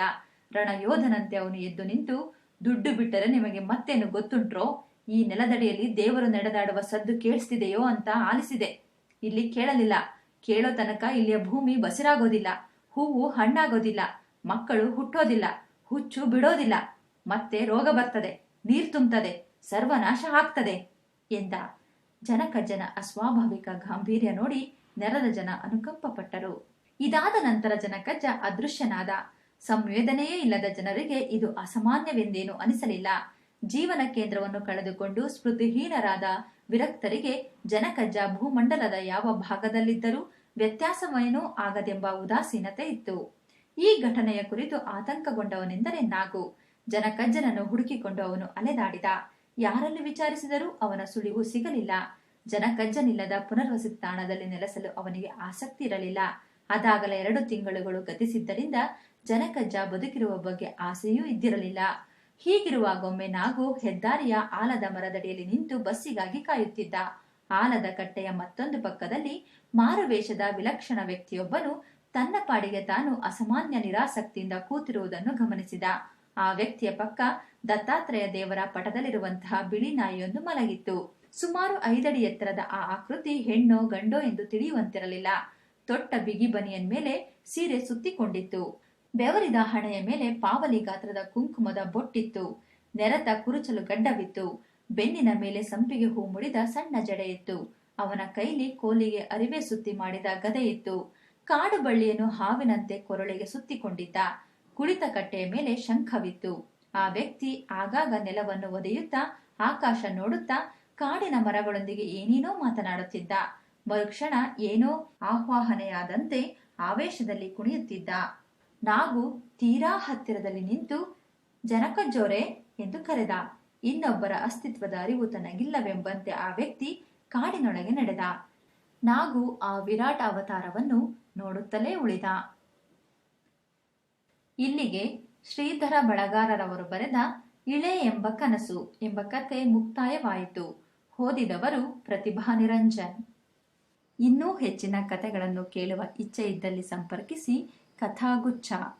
Speaker 1: ರಣಯೋಧನಂತೆ ಅವನು ಎದ್ದು ನಿಂತು ದುಡ್ಡು ಬಿಟ್ಟರೆ ನಿಮಗೆ ಮತ್ತೇನು ಗೊತ್ತುಂಟ್ರೋ? ಈ ನೆಲದಡಿಯಲ್ಲಿ ದೇವರು ನಡೆದಾಡುವ ಸದ್ದು ಕೇಳಿಸ್ತಿದೆಯೋ ಅಂತ ಆಲಿಸಿದೆ. ಇಲ್ಲಿ ಕೇಳಲಿಲ್ಲ. ಕೇಳೋ ತನಕ ಇಲ್ಲಿಯ ಭೂಮಿ ಬಸಿರಾಗೋದಿಲ್ಲ. ಹೂವು ಹಣ್ಣಾಗೋದಿಲ್ಲ. ಮಕ್ಕಳು ಹುಟ್ಟೋದಿಲ್ಲ. ಹುಚ್ಚು ಬಿಡೋದಿಲ್ಲ. ಮತ್ತೆ ರೋಗ ಬರ್ತದೆ. ನೀರ್ ತುಂಬುತ್ತದೆ. ಸರ್ವನಾಶ ಆಗ್ತದೆ ಎಂದ. ಜನಕಜ್ಜನ ಅಸ್ವಾಭಾವಿಕ ಗಾಂಭೀರ್ಯ ನೋಡಿ ನೆರದ ಜನ ಅನುಕಂಪ ಪಟ್ಟರು ಇದಾದ ನಂತರ ಜನಕಜ್ಜ ಅದೃಶ್ಯನಾದ. ಸಂವೇದನೆಯೇ ಇಲ್ಲದ ಜನರಿಗೆ ಇದು ಅಸಾಮಾನ್ಯವೆಂದೇನು ಅನಿಸಲಿಲ್ಲ. ಜೀವನ ಕೇಂದ್ರವನ್ನು ಕಳೆದುಕೊಂಡು ಸ್ಮೃತಿಹೀನರಾದ ವಿರಕ್ತರಿಗೆ ಜನಕಜ್ಜ ಭೂಮಂಡಲದ ಯಾವ ಭಾಗದಲ್ಲಿದ್ದರೂ ವ್ಯತ್ಯಾಸವೇನೂ ಆಗದೆಂಬ ಉದಾಸೀನತೆ ಇತ್ತು. ಈ ಘಟನೆಯ ಕುರಿತು ಆತಂಕಗೊಂಡವನೆಂದರೆ ನಾಗು. ಜನಕಜ್ಜನನ್ನು ಹುಡುಕಿಕೊಂಡು ಅವನು ಅಲೆದಾಡಿದ. ಯಾರಲ್ಲಿ ವಿಚಾರಿಸಿದರೂ ಅವನ ಸುಳಿವು ಸಿಗಲಿಲ್ಲ. ಜನಕಜ್ಜನಿಲ್ಲದ ಪುನರ್ವಸತಿ ತಾಣದಲ್ಲಿ ನೆಲೆಸಲು ಅವನಿಗೆ ಆಸಕ್ತಿ ಇರಲಿಲ್ಲ. ಅದಾಗಲೇ ಎರಡು ತಿಂಗಳುಗಳು ಗತಿಸಿದ್ದರಿಂದ ಜನಕಜ್ಜ ಬದುಕಿರುವ ಬಗ್ಗೆ ಆಸೆಯೂ ಇದ್ದಿರಲಿಲ್ಲ. ಹೀಗಿರುವಾಗೊಮ್ಮೆ ನಾಗು ಹೆದ್ದಾರಿಯ ಆಲದ ಮರದಡಿಯಲ್ಲಿ ನಿಂತು ಬಸ್ಸಿಗಾಗಿ ಕಾಯುತ್ತಿದ್ದ. ಆಲದ ಕಟ್ಟೆಯ ಮತ್ತೊಂದು ಪಕ್ಕದಲ್ಲಿ ಮಾರುವೇಷದ ವಿಲಕ್ಷಣ ವ್ಯಕ್ತಿಯೊಬ್ಬನು ತನ್ನ ಪಾಡಿಗೆ ತಾನು ಅಸಾಮಾನ್ಯ ನಿರಾಸಕ್ತಿಯಿಂದ ಕೂತಿರುವುದನ್ನು ಗಮನಿಸಿದ. ಆ ವ್ಯಕ್ತಿಯ ಪಕ್ಕ ದತ್ತಾತ್ರೇಯ ದೇವರ ಪಟದಲ್ಲಿರುವಂತಹ ಬಿಳಿ ನಾಯಿಯೊಂದು ಮಲಗಿತ್ತು. ಸುಮಾರು ಐದಡಿ ಎತ್ತರದ ಆ ಆಕೃತಿ ಹೆಣ್ಣೋ ಗಂಡೋ ಎಂದು ತಿಳಿಯುವಂತಿರಲಿಲ್ಲ. ತೊಟ್ಟ ಬಿಗಿ ಬನಿಯನ್ ಮೇಲೆ ಸೀರೆ ಸುತ್ತಿಕೊಂಡಿತ್ತು. ಬೆವರಿದ ಹಣೆಯ ಮೇಲೆ ಪಾವಲಿ ಗಾತ್ರದ ಕುಂಕುಮದ ಬೊಟ್ಟಿತ್ತು. ನೆರತ ಕುರುಚಲು ಗಡ್ಡವಿತ್ತು. ಬೆನ್ನಿನ ಮೇಲೆ ಸಂಪಿಗೆ ಹೂ ಮುಡಿದ ಸಣ್ಣ ಜಡೆಯಿತ್ತು. ಅವನ ಕೈಲಿ ಕೋಲಿಗೆ ಅರಿವೆ ಸುತ್ತಿ ಮಾಡಿದ ಗದೆಯಿತ್ತು. ಕಾಡು ಬಳ್ಳಿಯನ್ನು ಹಾವಿನಂತೆ ಕೊರಳಿಗೆ ಸುತ್ತಿಕೊಂಡಿದ್ದ. ಕುಳಿತ ಕಟ್ಟೆಯ ಮೇಲೆ ಶಂಖವಿತ್ತು. ಆ ವ್ಯಕ್ತಿ ಆಗಾಗ ನೆಲವನ್ನು ಒದೆಯುತ್ತಾ, ಆಕಾಶ ನೋಡುತ್ತಾ, ಕಾಡಿನ ಮರಗಳೊಂದಿಗೆ ಏನೇನೋ ಮಾತನಾಡುತ್ತಿದ್ದ. ಮರುಕ್ಷಣ ಏನೋ ಆಹ್ವಾಹನೆಯಾದಂತೆ ಆವೇಶದಲ್ಲಿ ಕುಣಿಯುತ್ತಿದ್ದ. ನಾಗು ತೀರಾ ಹತ್ತಿರದಲ್ಲಿ ನಿಂತು, ಜನಕ ಜೊರೆ ಎಂದು ಕರೆದ. ಇನ್ನೊಬ್ಬರ ಅಸ್ತಿತ್ವದ ಅರಿವು ತನಗಿಲ್ಲವೆಂಬಂತೆ ಆ ವ್ಯಕ್ತಿ ಕಾಡಿನೊಳಗೆ ನಡೆದ. ನಾಗು ಆ ವಿರಾಟ್ ಅವತಾರವನ್ನು ನೋಡುತ್ತಲೇ ಉಳಿದ. ಇಲ್ಲಿಗೆ ಶ್ರೀಧರ ಬಳಗಾರರವರು ಬರೆದ ಇಳೆ ಎಂಬ ಕನಸು ಎಂಬ ಕತೆ ಮುಕ್ತಾಯವಾಯಿತು. ಓದಿದವರು ಪ್ರತಿಭಾ ನಿರಂಜನ್. ಇನ್ನೂ ಹೆಚ್ಚಿನ ಕತೆಗಳನ್ನು ಕೇಳುವ ಇಚ್ಛೆ ಇದ್ದಲ್ಲಿ ಸಂಪರ್ಕಿಸಿ kathagucha